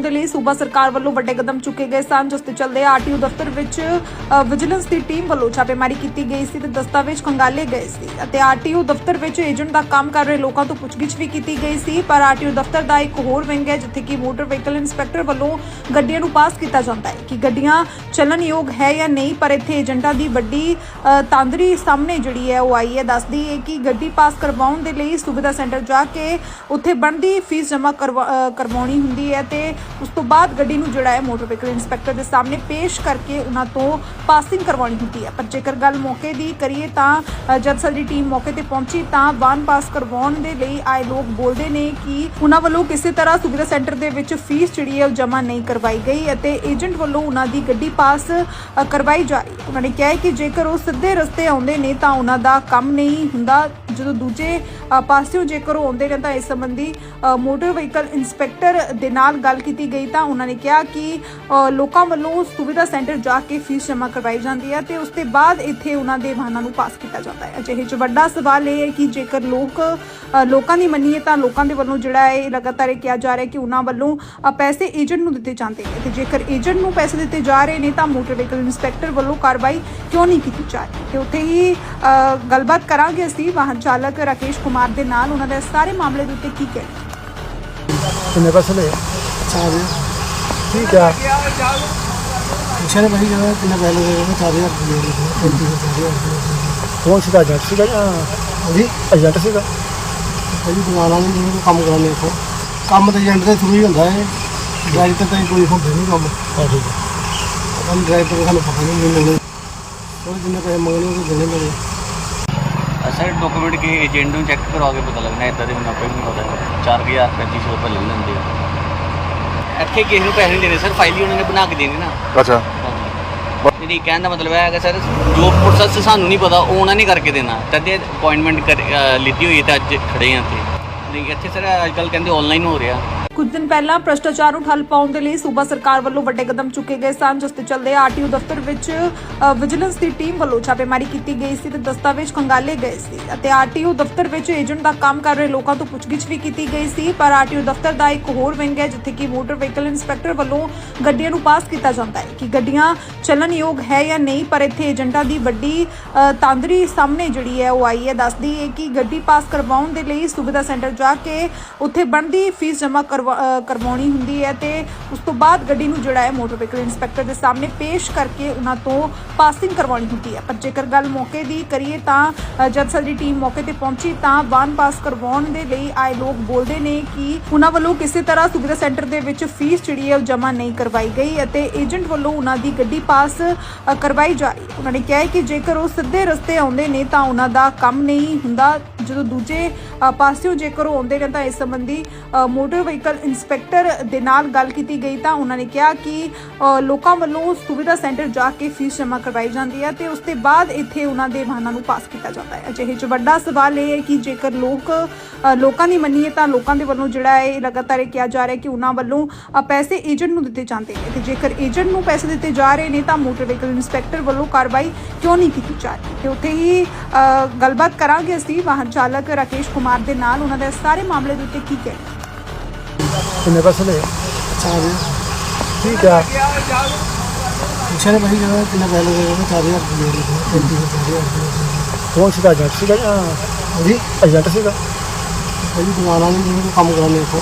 ਦੇ ਲਈ ਸੂਬਾ ਸਰਕਾਰ ਵੱਲੋਂ ਵੱਡੇ ਕਦਮ ਚੁੱਕੇ ਗਏ ਸਨ, ਜਿਸ ਤੇ ਚੱਲਦੇ ਆਰਟੀਓ ਦਫ਼ਤਰ ਵਿੱਚ ਵਿਜੀਲੈਂਸ ਦੀ ਟੀਮ ਵੱਲੋਂ ਛਾਪੇਮਾਰੀ ਕੀਤੀ ਗਈ ਸੀ ਤੇ ਦਸਤਾਵੇਜ਼ ਖੰਗਾਲੇ ਗਏ ਸੀ ਅਤੇ ਆਰਟੀਓ ਦਫ਼ਤਰ ਵਿੱਚ ਏਜੰਟ ਦਾ ਕੰਮ ਕਰ ਰਹੇ ਲੋਕਾਂ ਤੋਂ ਪੁੱਛਗਿੱਛ ਵੀ ਕੀਤੀ ਗਈ ਸੀ, ਪਰ ਆਰਟੀਓ ਦਫ਼ਤਰ ਦਾ ਇੱਕ ਹੋਰ ਵਿੰਗ ਹੈ, ਜਿੱਥੇ ਕਿ ਮੋਟਰ ਵਹੀਕਲ ਇੰਸਪੈਕਟਰ ਵੱਲੋਂ ਗੱਡੀਆਂ ਨੂੰ ਪਾਸ ਕੀਤਾ ਜਾਂਦਾ ਹੈ ਕਿ ਗੱਡੀਆਂ ਚੱਲਣਯੋਗ ਹੈ ਜਾਂ ਨਹੀਂ, ਪਰ ਇੱਥੇ ਏਜੰਟਾਂ ਦੀ ਵੱਡੀ ਤਾਂਦਰੀ ਸਾਹਮਣੇ ਜਿਹੜੀ ਹੈ, ਉਹ ਆਈ ਹੈ। ਦੱਸਦੀ ਹੈ ਕਿ ਗੱਡੀ ਪਾਸ ਕਰਵਾਉਣ ਦੇ ਲਈ ਸੁਵਿਧਾ ਸੈਂਟਰ ਜਾ ਕੇ ਉੱਥੇ ਬਣਦੀ ਫੀਸ ਜਮ੍ਹਾਂ ਕਰਵਾ- ਕਰਵਾਉਣੀ ਹੁੰਦੀ ਹੈ ਤੇ ਉਸ ਤੋਂ ਬਾਅਦ ਗੱਡੀ ਨੂੰ ਜਿਹੜਾ ਹੈ ਮੋਟਰ ਵਹੀਕਲ ਇੰਸਪੈਕਟਰ ਦੇ ਸਾਹਮਣੇ ਪੇਸ਼ ਕਰਕੇ ਉਹਨਾਂ ਤੋਂ ਪਾਸਿੰਗ ਕਰਵਾਉਣੀ ਹੁੰਦੀ ਹੈ। ਪਰ ਜੇਕਰ ਗੱਲ ਮੌਕੇ ਦੀ ਕਰੀਏ ਤਾਂ ਅ, ਜਦ ਸਾਡੀ ਟੀਮ ਮੌਕੇ ਤੇ ਪਹੁੰਚੀ ਤਾਂ ਵਾਹਨ ਪਾਸ ਕਰਵਾਉਣ ਦੇ ਲਈ ਆਏ ਲੋਕ ਬੋਲਦੇ ਨੇ ਕਿ ਉਹਨਾਂ ਵੱਲੋਂ ਕਿਸੇ ਤਰ੍ਹਾਂ ਸੁਵਿਧਾ ਸੈਂਟਰ ਦੇ ਵਿੱਚ ਫੀਸ ਜਿਹੜੀ ਹੈ ਉਹ ਜਮ੍ਹਾਂ ਨਹੀਂ ਕਰਵਾਈ ਗਈ ਅਤੇ ਏਜੰਟ ਵੱਲੋਂ ਉਹਨਾਂ ਦੀ ਗੱਡੀ ਪਾਸ ਕਰਵਾਈ ਜਾ ਰਹੀ ਉਹਨਾਂ ਨੇ ਕਿਹਾ ਕਿ ਜੇਕਰ ਉਹ ਸਿੱਧੇ ਰਸਤੇ ਆਉਂਦੇ ਨੇ ਤਾਂ ਉਹਨਾਂ ਦਾ ਕੰਮ ਨਹੀਂ ਹੁੰਦਾ। ਜਦੋਂ ਦੂਜੇ ਪਾਸਿਓਂ ਜੇਕਰ ਉਹ ਆਉਂਦੇ ਨੇ ਤਾਂ ਇਸ ਸੰਬੰਧੀ ਮੋਟਰ ਵਹੀਕਲ ਇੰਸਪੈਕਟਰ ਦੇ ਨਾਲ ਗੱਲ ਕੀਤੀ ਗਈ ਤਾਂ ਉਹਨਾਂ ਨੇ ਕਿਹਾ ਕਿ ਲੋਕਾਂ ਵੱਲੋਂ ਸੁਵਿਧਾ ਸੈਂਟਰ ਜਾ ਕੇ ਫੀਸ ਜਮ੍ਹਾਂ ਕਰਵਾਈ ਜਾਂਦੀ ਹੈ ਤੇ ਉਸ ਤੋਂ ਬਾਅਦ ਇੱਥੇ ਉਹਨਾਂ ਦੇ ਵਾਹਨਾਂ ਨੂੰ ਪਾਸ ਕੀਤਾ ਜਾਂਦਾ ਹੈ। ਅਜਿਹੇ 'ਚ ਵੱਡਾ ਸਵਾਲ ਇਹ ਹੈ ਕਿ ਜੇਕਰ ਲੋਕ ਲੋਕਾਂ ਦੀ ਮੰਨੀਏ ਤਾਂ ਲੋਕਾਂ ਦੇ ਵੱਲੋਂ ਜਿਹੜਾ ਹੈ ਲਗਾਤਾਰ ਇਹ ਕਿਹਾ ਜਾ ਰਿਹਾ ਕਿ ਉਹਨਾਂ ਵੱਲੋਂ ਪੈਸੇ ਏਜੰਟ ਨੂੰ ਦਿੱਤੇ ਜਾਂਦੇ ਨੇ ਤੇ ਜੇਕਰ ਏਜੰਟ ਨੂੰ ਪੈਸੇ ਦਿੱਤੇ ਜਾ ਰਹੇ ਨੇ ਤਾਂ ਮੋਟਰ ਵਹੀਕਲ ਇੰਸਪੈਕਟਰ ਵੱਲੋਂ ਕਾਰਵਾਈ ਕਿਉਂ ਨਹੀਂ ਕੀਤੀ ਜਾ ਰਹੀ? ਤੇ ਉੱਥੇ ਹੀ ਗੱਲਬਾਤ ਕਰਾਂਗੇ ਅਸੀਂ। ਵਾਹਨ ਚਾਲਕ ਰਾਕੇਸ਼ ਕੁਮਾਰ ਦੇ ਨਾਲ ਉਹਨਾਂ ਦੇ ਸਾਰੇ ਮਾਮਲੇ ਦੇ ਉੱਤੇ ਕੀ ਕਹਿਣਾ ਕਿੰਨੇ ਪੈਸੇ ਲਏ? ਚਾਰ ਠੀਕ ਆ। ਪੁੱਛਿਆ ਨਹੀਂ ਭਾਈ ਜਦੋਂ ਕਿੰਨੇ ਪੈਸੇ ਲਗੇ ਉਹ 4000 ਰੁਪਏ ਦੇ ਦਿੱਤੇ ਕੌਣ ਸੀਗਾ ਏਜੰਟ ਸੀਗਾ ਜਾਂ ਜੀ ਏਜੰਟ ਸੀਗਾ? ਪਹਿਲੀ ਦੁਕਾਨ ਵਾਲੇ ਨੂੰ ਕੰਮ ਕਰਾਉਂਦੇ ਇੱਥੋਂ। ਕੰਮ ਤਾਂ ਏਜੰਟ ਦੇ ਥਰੂ ਹੀ ਹੁੰਦਾ ਹੈ ਡਾਇਰੈਕਟਰ ਤਾਂ ਕੋਈ ਹੁੰਦਾ ਨਹੀਂ ਕੰਮ। ਹਾਂ ਠੀਕ ਆ। ਕੰਮ ਡਾਇਰੈਕਟਰ ਦਾ ਸਾਨੂੰ ਪਤਾ ਨਹੀਂ। ਮਿਲਣੇ ਉਹ ਜਿੰਨੇ ਪੈਸੇ ਮੰਗਣੇ ਉਹ ਦੇਣੇ ਪੈਣੇ ਸਰ ਡਾਕੂਮੈਂਟ ਕੇ ਏਜੰਟ ਨੂੰ ਚੈੱਕ ਕਰਵਾ ਕੇ ਪਤਾ ਲੱਗਣਾ ਇਦਾਂ ਦੇ ਮੈਨੂੰ ਆਪੇ ਵੀ ਨਹੀਂ ਪਤਾ। 4000 3500 ਰੁਪਏ ਲੈ ਲੈਂਦੇ ਆ। ਇੱਥੇ ਕਿਸੇ ਨੂੰ ਪੈਸੇ ਨਹੀਂ ਦੇਣੇ ਸਰ ਫਾਈਲ ਹੀ ਉਹਨਾਂ ਨੇ ਬਣਾ ਕੇ ਦੇਣੀ ਨਾ। ਅੱਛਾ। ਜਿਹੜੀ ਕਹਿਣ ਦਾ ਮਤਲਬ ਇਹ ਹੈਗਾ ਸਰ ਜੋ ਪ੍ਰੋਸੈਸ ਸਾਨੂੰ ਨਹੀਂ ਪਤਾ ਉਹ ਉਹਨਾਂ ਨੇ ਕਰਕੇ ਦੇਣਾ। ਤਦੇ ਅਪਾਇੰਟਮੈਂਟ ਲਿੱਤੀ ਹੋਈ ਹੈ ਤਾਂ ਅੱਜ ਖੜੇ ਆ ਇੱਥੇ। ਨਹੀਂ ਇੱਥੇ ਸਰ ਅੱਜ ਕੱਲ ਕਹਿੰਦੇ ਆਨਲਾਈਨ ਹੋ ਰਿਹਾ। ਕੁਝ ਦਿਨ ਪਹਿਲਾਂ ਭ੍ਰਸ਼ਟਾਚਾਰ ਨੂੰ ਠੱਲ ਪਾਉਣ ਦੇ ਲਈ ਸੂਬਾ ਸਰਕਾਰ ਵੱਲੋਂ ਵੱਡੇ ਕਦਮ ਚੁੱਕੇ ਗਏ ਸਨ, ਜਿਸ ਤੇ ਚੱਲਦੇ ਆਰਟੀਓ ਦਫ਼ਤਰ ਵਿੱਚ ਵਿਜੀਲੈਂਸ ਦੀ ਟੀਮ ਵੱਲੋਂ ਛਾਪੇਮਾਰੀ ਕੀਤੀ ਗਈ ਸੀ ਤੇ ਦਸਤਾਵੇਜ਼ ਖੰਗਾਲੇ ਗਏ ਸੀ ਅਤੇ ਆਰਟੀਓ ਦਫ਼ਤਰ ਵਿੱਚ ਏਜੰਟ ਦਾ ਕੰਮ ਕਰ ਰਹੇ ਲੋਕਾਂ ਤੋਂ ਪੁੱਛਗਿੱਛ ਵੀ ਕੀਤੀ ਗਈ ਸੀ, ਪਰ ਆਰਟੀਓ ਦਫ਼ਤਰ ਦਾ ਇੱਕ ਹੋਰ ਵਿੰਗ ਹੈ, ਜਿੱਥੇ ਕਿ ਮੋਟਰ ਵਹੀਕਲ ਇੰਸਪੈਕਟਰ ਵੱਲੋਂ ਗੱਡੀਆਂ ਨੂੰ ਪਾਸ ਕੀਤਾ ਜਾਂਦਾ ਹੈ ਕਿ ਗੱਡੀਆਂ ਚੱਲਣਯੋਗ ਹੈ ਜਾਂ ਨਹੀਂ, ਪਰ ਇੱਥੇ ਏਜੰਟਾਂ ਦੀ ਵੱਡੀ ਤਾਂਦਰੀ ਸਾਹਮਣੇ ਜਿਹੜੀ ਹੈ, ਉਹ ਆਈ ਹੈ। ਦੱਸਦੀ ਹੈ ਕਿ ਗੱਡੀ ਪਾਸ ਕਰਵਾਉਣ ਦੇ ਲਈ ਸੁਵਿਧਾ ਸੈਂਟਰ ਜਾ ਕੇ ਉੱਥੇ ਬਣਦੀ ਫੀਸ ਜਮ੍ਹਾਂ ਕਰਵਾ- ਕਰਵਾਉਣੀ ਹੁੰਦੀ ਹੈ ਤੇ ਉਸ ਤੋਂ ਬਾਅਦ ਗੱਡੀ ਨੂੰ ਜਿਹੜਾ ਹੈ ਮੋਟਰ ਵਹੀਕਲ ਇੰਸਪੈਕਟਰ ਦੇ ਸਾਹਮਣੇ ਪੇਸ਼ ਕਰਕੇ ਉਹਨਾਂ ਤੋਂ ਪਾਸਿੰਗ ਕਰਵਾਉਣੀ ਹੁੰਦੀ ਹੈ। ਪਰ ਜੇਕਰ ਗੱਲ ਮੌਕੇ ਦੀ ਕਰੀਏ ਤਾਂ ਜਦ ਸਾਡੀ ਟੀਮ ਮੌਕੇ ਤੇ ਪਹੁੰਚੀ ਤਾਂ ਵਾਹਨ ਪਾਸ ਕਰਵਾਉਣ ਦੇ ਲਈ ਆਏ ਲੋਕ ਬੋਲਦੇ ਨੇ ਕਿ ਉਹਨਾਂ ਵੱਲੋਂ ਕਿਸੇ ਤਰ੍ਹਾਂ ਸੁਵਿਧਾ ਸੈਂਟਰ ਦੇ ਵਿੱਚ ਫੀਸ ਜਿਹੜੀ ਹੈ ਉਹ ਜਮ੍ਹਾਂ ਨਹੀਂ ਕਰਵਾਈ ਗਈ ਅਤੇ ਏਜੰਟ ਵੱਲੋਂ ਉਹਨਾਂ ਦੀ ਗੱਡੀ ਪਾਸ ਕਰਵਾਈ ਜਾ ਰਹੀ ਹੈ। ਉਹਨਾਂ ਨੇ ਕਿਹਾ ਕਿ ਜੇਕਰ ਉਹ ਸਿੱਧੇ ਰਸਤੇ ਆਉਂਦੇ ਨੇ ਤਾਂ ਉਹਨਾਂ ਦਾ ਕੰਮ ਨਹੀਂ ਹੁੰਦਾ। ਜਦੋਂ ਦੂਜੇ ਪਾਸਿਓਂ ਜੇਕਰ ਉਹ ਆਉਂਦੇ ਨੇ ਤਾਂ ਇਸ ਸੰਬੰਧੀ ਮੋਟਰ ਵਹੀਕਲ ਇੰਸਪੈਕਟਰ ਦੇ ਨਾਲ ਗੱਲ ਕੀਤੀ ਗਈ ਤਾਂ ਉਹਨਾਂ ਨੇ ਕਿਹਾ ਕਿ ਲੋਕਾਂ ਵੱਲੋਂ ਸੁਵਿਧਾ ਸੈਂਟਰ ਜਾ ਕੇ ਫੀਸ ਜਮ੍ਹਾਂ ਕਰਵਾਈ ਜਾਂਦੀ ਹੈ ਤੇ ਉਸ ਤੋਂ ਬਾਅਦ ਇੱਥੇ ਉਹਨਾਂ ਦੇ ਵਾਹਨਾਂ ਨੂੰ ਪਾਸ ਕੀਤਾ ਜਾਂਦਾ ਹੈ। ਅਜਿਹੇ 'ਚ ਵੱਡਾ ਸਵਾਲ ਇਹ ਹੈ ਕਿ ਜੇਕਰ ਲੋਕ ਲੋਕਾਂ ਦੀ ਮੰਨੀਏ ਤਾਂ ਲੋਕਾਂ ਦੇ ਵੱਲੋਂ ਜਿਹੜਾ ਹੈ ਇਹ ਲਗਾਤਾਰ ਇਹ ਕਿਹਾ ਜਾ ਰਿਹਾ ਕਿ ਉਹਨਾਂ ਵੱਲੋਂ ਪੈਸੇ ਏਜੰਟ ਨੂੰ ਦਿੱਤੇ ਜਾਂਦੇ ਨੇ ਤੇ ਜੇਕਰ ਏਜੰਟ ਨੂੰ ਪੈਸੇ ਦਿੱਤੇ ਜਾ ਰਹੇ ਨੇ ਤਾਂ ਮੋਟਰ ਵਹੀਕਲ ਇੰਸਪੈਕਟਰ ਵੱਲੋਂ ਕਾਰਵਾਈ ਕਿਉਂ ਨਹੀਂ ਕੀਤੀ ਜਾ ਰਹੀ? ਤੇ ਉੱਥੇ ਹੀ ਗੱਲਬਾਤ ਕਰਾਂਗੇ ਅਸੀਂ। ਵਾਹਨ ਚਾਲਕ ਰਾਕੇਸ਼ ਕੁਮਾਰ ਦੇ ਨਾਲ ਉਹਨਾਂ ਦੇ ਸਾਰੇ ਮਾਮਲੇ ਦੇ ਉੱਤੇ ਕੀ ਕਹਿਣਾ ਕਿੰਨੇ ਪੈਸੇ ਲਏ? ਚਾਰ ਠੀਕ ਆ। ਪੁੱਛਿਆ ਨਹੀਂ ਭਾਈ ਜਦੋਂ ਕਿੰਨੇ ਪੈਸੇ ਲਗੇ ਉਹ 4000 ਰੁਪਏ ਦੇ ਦਿੱਤੇ ਕੌਣ ਸੀਗਾ ਏਜੰਟ ਸੀਗਾ ਜਾਂ ਜੀ ਏਜੰਟ ਸੀਗਾ? ਪਹਿਲੀ ਦੁਕਾਨ ਵਾਲੇ ਨੂੰ ਕੰਮ ਕਰਾਉਂਦੇ ਇੱਥੋਂ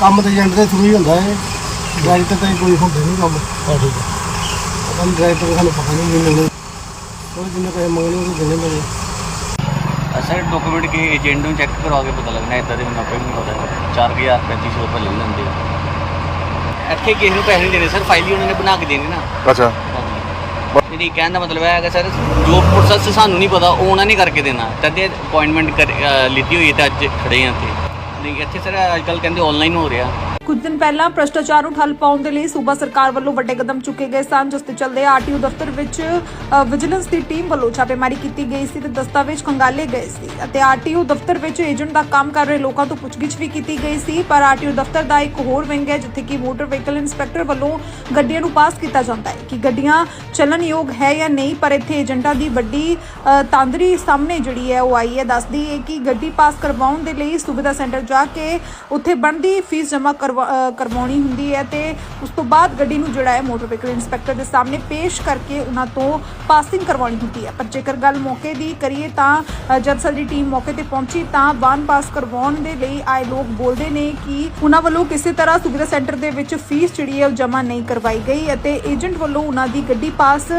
ਕੰਮ ਤਾਂ ਏਜੰਟ ਦੇ ਥਰੂ ਹੀ ਹੁੰਦਾ ਹੈ ਡਾਇਰੈਕਟਰ ਤਾਂ ਕੋਈ ਹੁੰਦਾ ਨਹੀਂ ਕੰਮ। ਹਾਂ ਠੀਕ ਆ। ਕੰਮ ਡਾਇਰੈਕਟਰ ਸਾਨੂੰ ਪਤਾ ਨਹੀਂ ਮਿਲਣੇ ਉਹ ਜਿੰਨੇ ਪੈਸੇ ਮੰਗਣੇ ਉਹ ਦੇਣੇ ਪੈਣੇ ਸਰ ਡਾਕੂਮੈਂਟ ਕੇ ਏਜੰਟ ਨੂੰ ਚੈੱਕ ਕਰਵਾ ਕੇ ਪਤਾ ਲੱਗਣਾ ਇਦਾਂ ਦੇ ਮੈਨੂੰ ਵੀ ਨਹੀਂ ਪਤਾ 4000 3500 ਰੁਪਏ ਲੈ ਲੈਂਦੇ ਆ। ਇੱਥੇ ਕਿਸੇ ਨੂੰ ਪੈਸੇ ਨਹੀਂ ਦੇਣੇ ਸਰ ਫਾਈਲ ਹੀ ਉਹਨਾਂ ਨੇ ਬਣਾ ਕੇ ਦੇਣੀ ਨਾ। ਅੱਛਾ। ਜਿਹੜੀ ਕਹਿਣ ਦਾ ਮਤਲਬ ਇਹ ਹੈਗਾ ਸਰ ਜੋ ਪ੍ਰੋਸੈਸ ਸਾਨੂੰ ਨਹੀਂ ਪਤਾ ਉਹ ਉਹਨਾਂ ਨੇ ਕਰਕੇ ਦੇਣਾ। ਤਦੇ ਅਪਾਇੰਟਮੈਂਟ ਲਿੱਤੀ ਹੋਈ ਹੈ ਤਾਂ ਅੱਜ ਖੜੇ ਆ ਇੱਥੇ। ਨਹੀਂ ਇੱਥੇ ਸਰ ਅੱਜ ਕੱਲ ਕਹਿੰਦੇ ਆਨਲਾਈਨ ਹੋ ਰਿਹਾ। ਕੁਝ ਦਿਨ ਪਹਿਲਾਂ ਭ੍ਰਸ਼ਟਾਚਾਰ ਨੂੰ ਠੱਲ ਪਾਉਣ ਦੇ ਲਈ ਸੂਬਾ ਸਰਕਾਰ ਵੱਲੋਂ ਵੱਡੇ ਕਦਮ ਚੁੱਕੇ ਗਏ ਸਨ, ਜਿਸ ਤੇ ਚੱਲਦੇ ਆਰਟੀਓ ਦਫ਼ਤਰ ਵਿੱਚ ਵਿਜੀਲੈਂਸ ਦੀ ਟੀਮ ਵੱਲੋਂ ਛਾਪੇਮਾਰੀ ਕੀਤੀ ਗਈ ਸੀ ਤੇ ਦਸਤਾਵੇਜ਼ ਖੰਗਾਲੇ ਗਏ ਸੀ ਅਤੇ ਆਰਟੀਓ ਦਫ਼ਤਰ ਵਿੱਚ ਏਜੰਟ ਦਾ ਕੰਮ ਕਰ ਰਹੇ ਲੋਕਾਂ ਤੋਂ ਪੁੱਛਗਿੱਛ ਵੀ ਕੀਤੀ ਗਈ ਸੀ, ਪਰ ਆਰਟੀਓ ਦਫ਼ਤਰ ਦਾ ਇੱਕ ਹੋਰ ਵਿੰਗ ਹੈ, ਜਿੱਥੇ ਕਿ ਮੋਟਰ ਵਹੀਕਲ ਇੰਸਪੈਕਟਰ ਵੱਲੋਂ ਗੱਡੀਆਂ ਨੂੰ ਪਾਸ ਕੀਤਾ ਜਾਂਦਾ ਹੈ ਕਿ ਗੱਡੀਆਂ ਚੱਲਣਯੋਗ ਹੈ ਜਾਂ ਨਹੀਂ, ਪਰ ਇੱਥੇ ਏਜੰਟਾਂ ਦੀ ਵੱਡੀ ਤਾਂਦਰੀ ਸਾਹਮਣੇ ਜਿਹੜੀ ਹੈ, ਉਹ ਆਈ ਹੈ। ਦੱਸਦੀ ਹੈ ਕਿ ਗੱਡੀ ਪਾਸ ਕਰਵਾਉਣ ਦੇ ਲਈ ਸੁਵਿਧਾ ਸੈਂਟਰ ਜਾ ਕੇ ਉੱਥੇ ਬਣਦੀ ਫੀਸ ਜਮ੍ਹਾਂ ਕਰਵਾ ਕਰਵਾਉਣੀ ਹੁੰਦੀ ਹੈ ਤੇ ਉਸ ਤੋਂ ਬਾਅਦ ਗੱਡੀ ਨੂੰ ਜਿਹੜਾ ਹੈ ਮੋਟਰ ਵਹੀਕਲ ਇੰਸਪੈਕਟਰ ਦੇ ਸਾਹਮਣੇ ਪੇਸ਼ ਕਰਕੇ ਉਹਨਾਂ ਤੋਂ ਪਾਸਿੰਗ ਕਰਵਾਉਣੀ ਹੁੰਦੀ ਹੈ। ਪਰ ਜੇਕਰ ਗੱਲ ਮੌਕੇ ਦੀ ਕਰੀਏ ਤਾਂ ਜਦ ਸਾਡੀ ਟੀਮ ਮੌਕੇ ਤੇ ਪਹੁੰਚੀ ਤਾਂ ਵਾਹਨ ਪਾਸ ਕਰਵਾਉਣ ਦੇ ਲਈ ਆਏ ਲੋਕ ਬੋਲਦੇ ਨੇ ਕਿ ਉਹਨਾਂ ਵੱਲੋਂ ਕਿਸੇ ਤਰ੍ਹਾਂ ਸੁਵਿਧਾ ਸੈਂਟਰ ਦੇ ਵਿੱਚ ਫੀਸ ਜਿਹੜੀ ਹੈ ਉਹ ਜਮ੍ਹਾਂ ਨਹੀਂ ਕਰਵਾਈ ਗਈ ਅਤੇ ਏਜੰਟ ਵੱਲੋਂ ਉਹਨਾਂ ਦੀ ਗੱਡੀ ਪਾਸ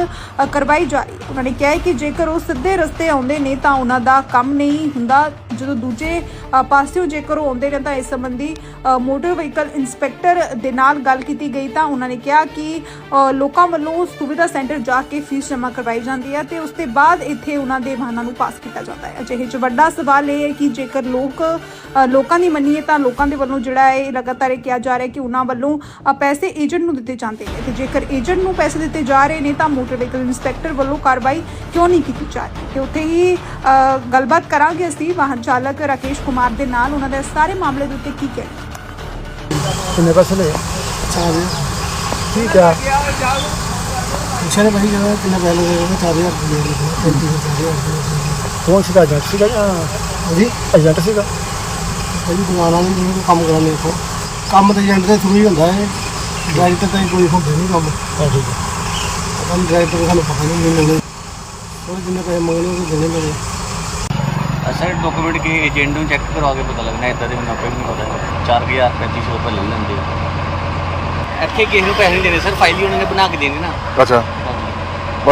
ਕਰਵਾਈ ਜਾ ਰਹੀ ਉਹਨਾਂ ਨੇ ਕਿਹਾ ਕਿ ਜੇਕਰ ਉਹ ਸਿੱਧੇ ਰਸਤੇ ਆਉਂਦੇ ਨੇ ਤਾਂ ਉਹਨਾਂ ਦਾ ਕੰਮ ਨਹੀਂ ਹੁੰਦਾ। ਜਦੋਂ ਦੂਜੇ ਪਾਸਿਓਂ ਜੇਕਰ ਉਹ ਆਉਂਦੇ ਨੇ ਤਾਂ ਇਸ ਸੰਬੰਧੀ ਮੋਟਰ ਵਹੀਕਲ ਇੰਸਪੈਕਟਰ ਦੇ ਨਾਲ ਗੱਲ ਕੀਤੀ ਗਈ ਤਾਂ ਉਹਨਾਂ ਨੇ ਕਿਹਾ ਕਿ ਲੋਕਾਂ ਵੱਲੋਂ ਸੁਵਿਧਾ ਸੈਂਟਰ ਜਾ ਕੇ ਫੀਸ ਜਮ੍ਹਾਂ ਕਰਵਾਈ ਜਾਂਦੀ ਹੈ ਤੇ ਉਸ ਤੋਂ ਬਾਅਦ ਇੱਥੇ ਉਹਨਾਂ ਦੇ ਵਾਹਨਾਂ ਨੂੰ ਪਾਸ ਕੀਤਾ ਜਾਂਦਾ ਹੈ। ਅਜਿਹੇ 'ਚ ਵੱਡਾ ਸਵਾਲ ਇਹ ਹੈ ਕਿ ਜੇਕਰ ਲੋਕ ਲੋਕਾਂ ਦੀ ਮੰਨੀਏ ਤਾਂ ਲੋਕਾਂ ਦੇ ਵੱਲੋਂ ਜਿਹੜਾ ਹੈ ਇਹ ਲਗਾਤਾਰ ਇਹ ਕਿਹਾ ਜਾ ਰਿਹਾ ਕਿ ਉਹਨਾਂ ਵੱਲੋਂ ਪੈਸੇ ਏਜੰਟ ਨੂੰ ਦਿੱਤੇ ਜਾਂਦੇ ਨੇ ਤੇ ਜੇਕਰ ਏਜੰਟ ਨੂੰ ਪੈਸੇ ਦਿੱਤੇ ਜਾ ਰਹੇ ਨੇ ਤਾਂ ਮੋਟਰ ਵਹੀਕਲ ਇੰਸਪੈਕਟਰ ਵੱਲੋਂ ਕਾਰਵਾਈ ਕਿਉਂ ਨਹੀਂ ਕੀਤੀ ਜਾ ਰਹੀ? ਤੇ ਉੱਥੇ ਹੀ ਗੱਲਬਾਤ ਕਰਾਂਗੇ ਅਸੀਂ। ਵਾਹਨ ਚਾਲਕ ਰਾਕੇਸ਼ ਕੁਮਾਰ ਦੇ ਨਾਲ ਉਹਨਾਂ ਦੇ ਸਾਰੇ ਮਾਮਲੇ ਦੇ ਉੱਤੇ ਕੀ ਕਹਿਣਾ ਕਿੰਨੇ ਪੈਸੇ ਲਏ? ਚਾਰ ਠੀਕ ਆ। ਪੁੱਛਿਆ ਨੇ ਭਾਈ ਜਦੋਂ ਕਿੰਨੇ ਪੈਸੇ ਲਗੇ ਚਾਰ ਹਜ਼ਾਰ ਰੁਪਏ ਹਜ਼ਾਰ ਰੁਪਏ ਕੌਣ ਸੀਗਾ ਏਜੰਟ ਸੀਗਾ ਜਾਂ ਹਾਂਜੀ? ਏਜੰਟ ਸੀਗਾ? ਭਾਈ ਦੁਕਾਨ ਵਾਲੇ ਨੂੰ ਕੰਮ ਕਰਾਉਂਦੇ ਇੱਥੋਂ। ਕੰਮ ਤੇ ਏਜੰਟ ਦੇ ਥਰੂ ਹੀ ਹੁੰਦਾ ਹੈ ਡਾਇਰੈਕਟ ਤਾਂ ਕੋਈ ਹੁੰਦਾ ਨਹੀਂ ਕੰਮ। ਹਾਂ ਠੀਕ ਹੈ ਆਪਾਂ ਡਾਇਰੈਕਟ ਦਾ ਸਾਨੂੰ ਪਤਾ ਨਹੀਂ ਮਿਲਣੇ ਉਹ ਜਿੰਨੇ ਪੈਸੇ ਮੰਗਣੇ ਉਹ ਦੇਣੇ ਪੈਣੇ ਸਰ ਡਾਕੂਮੈਂਟ ਕੇ ਏਜੰਟ ਨੂੰ ਚੈੱਕ ਕਰਵਾ ਕੇ ਪਤਾ ਲੱਗਣਾ ਇਦਾਂ ਦੇ ਮੈਨੂੰ ਆਪੇ ਵੀ ਨਹੀਂ ਪਤਾ। 4000 3500 ਰੁਪਏ ਲੈ ਲੈਂਦੇ ਆ। ਇੱਥੇ ਕਿਸੇ ਨੂੰ ਪੈਸੇ ਨਹੀਂ ਦੇਣੇ ਸਰ ਫਾਈਲ ਹੀ ਉਹਨਾਂ ਨੇ ਬਣਾ ਕੇ ਦੇਣੀ ਨਾ। ਅੱਛਾ।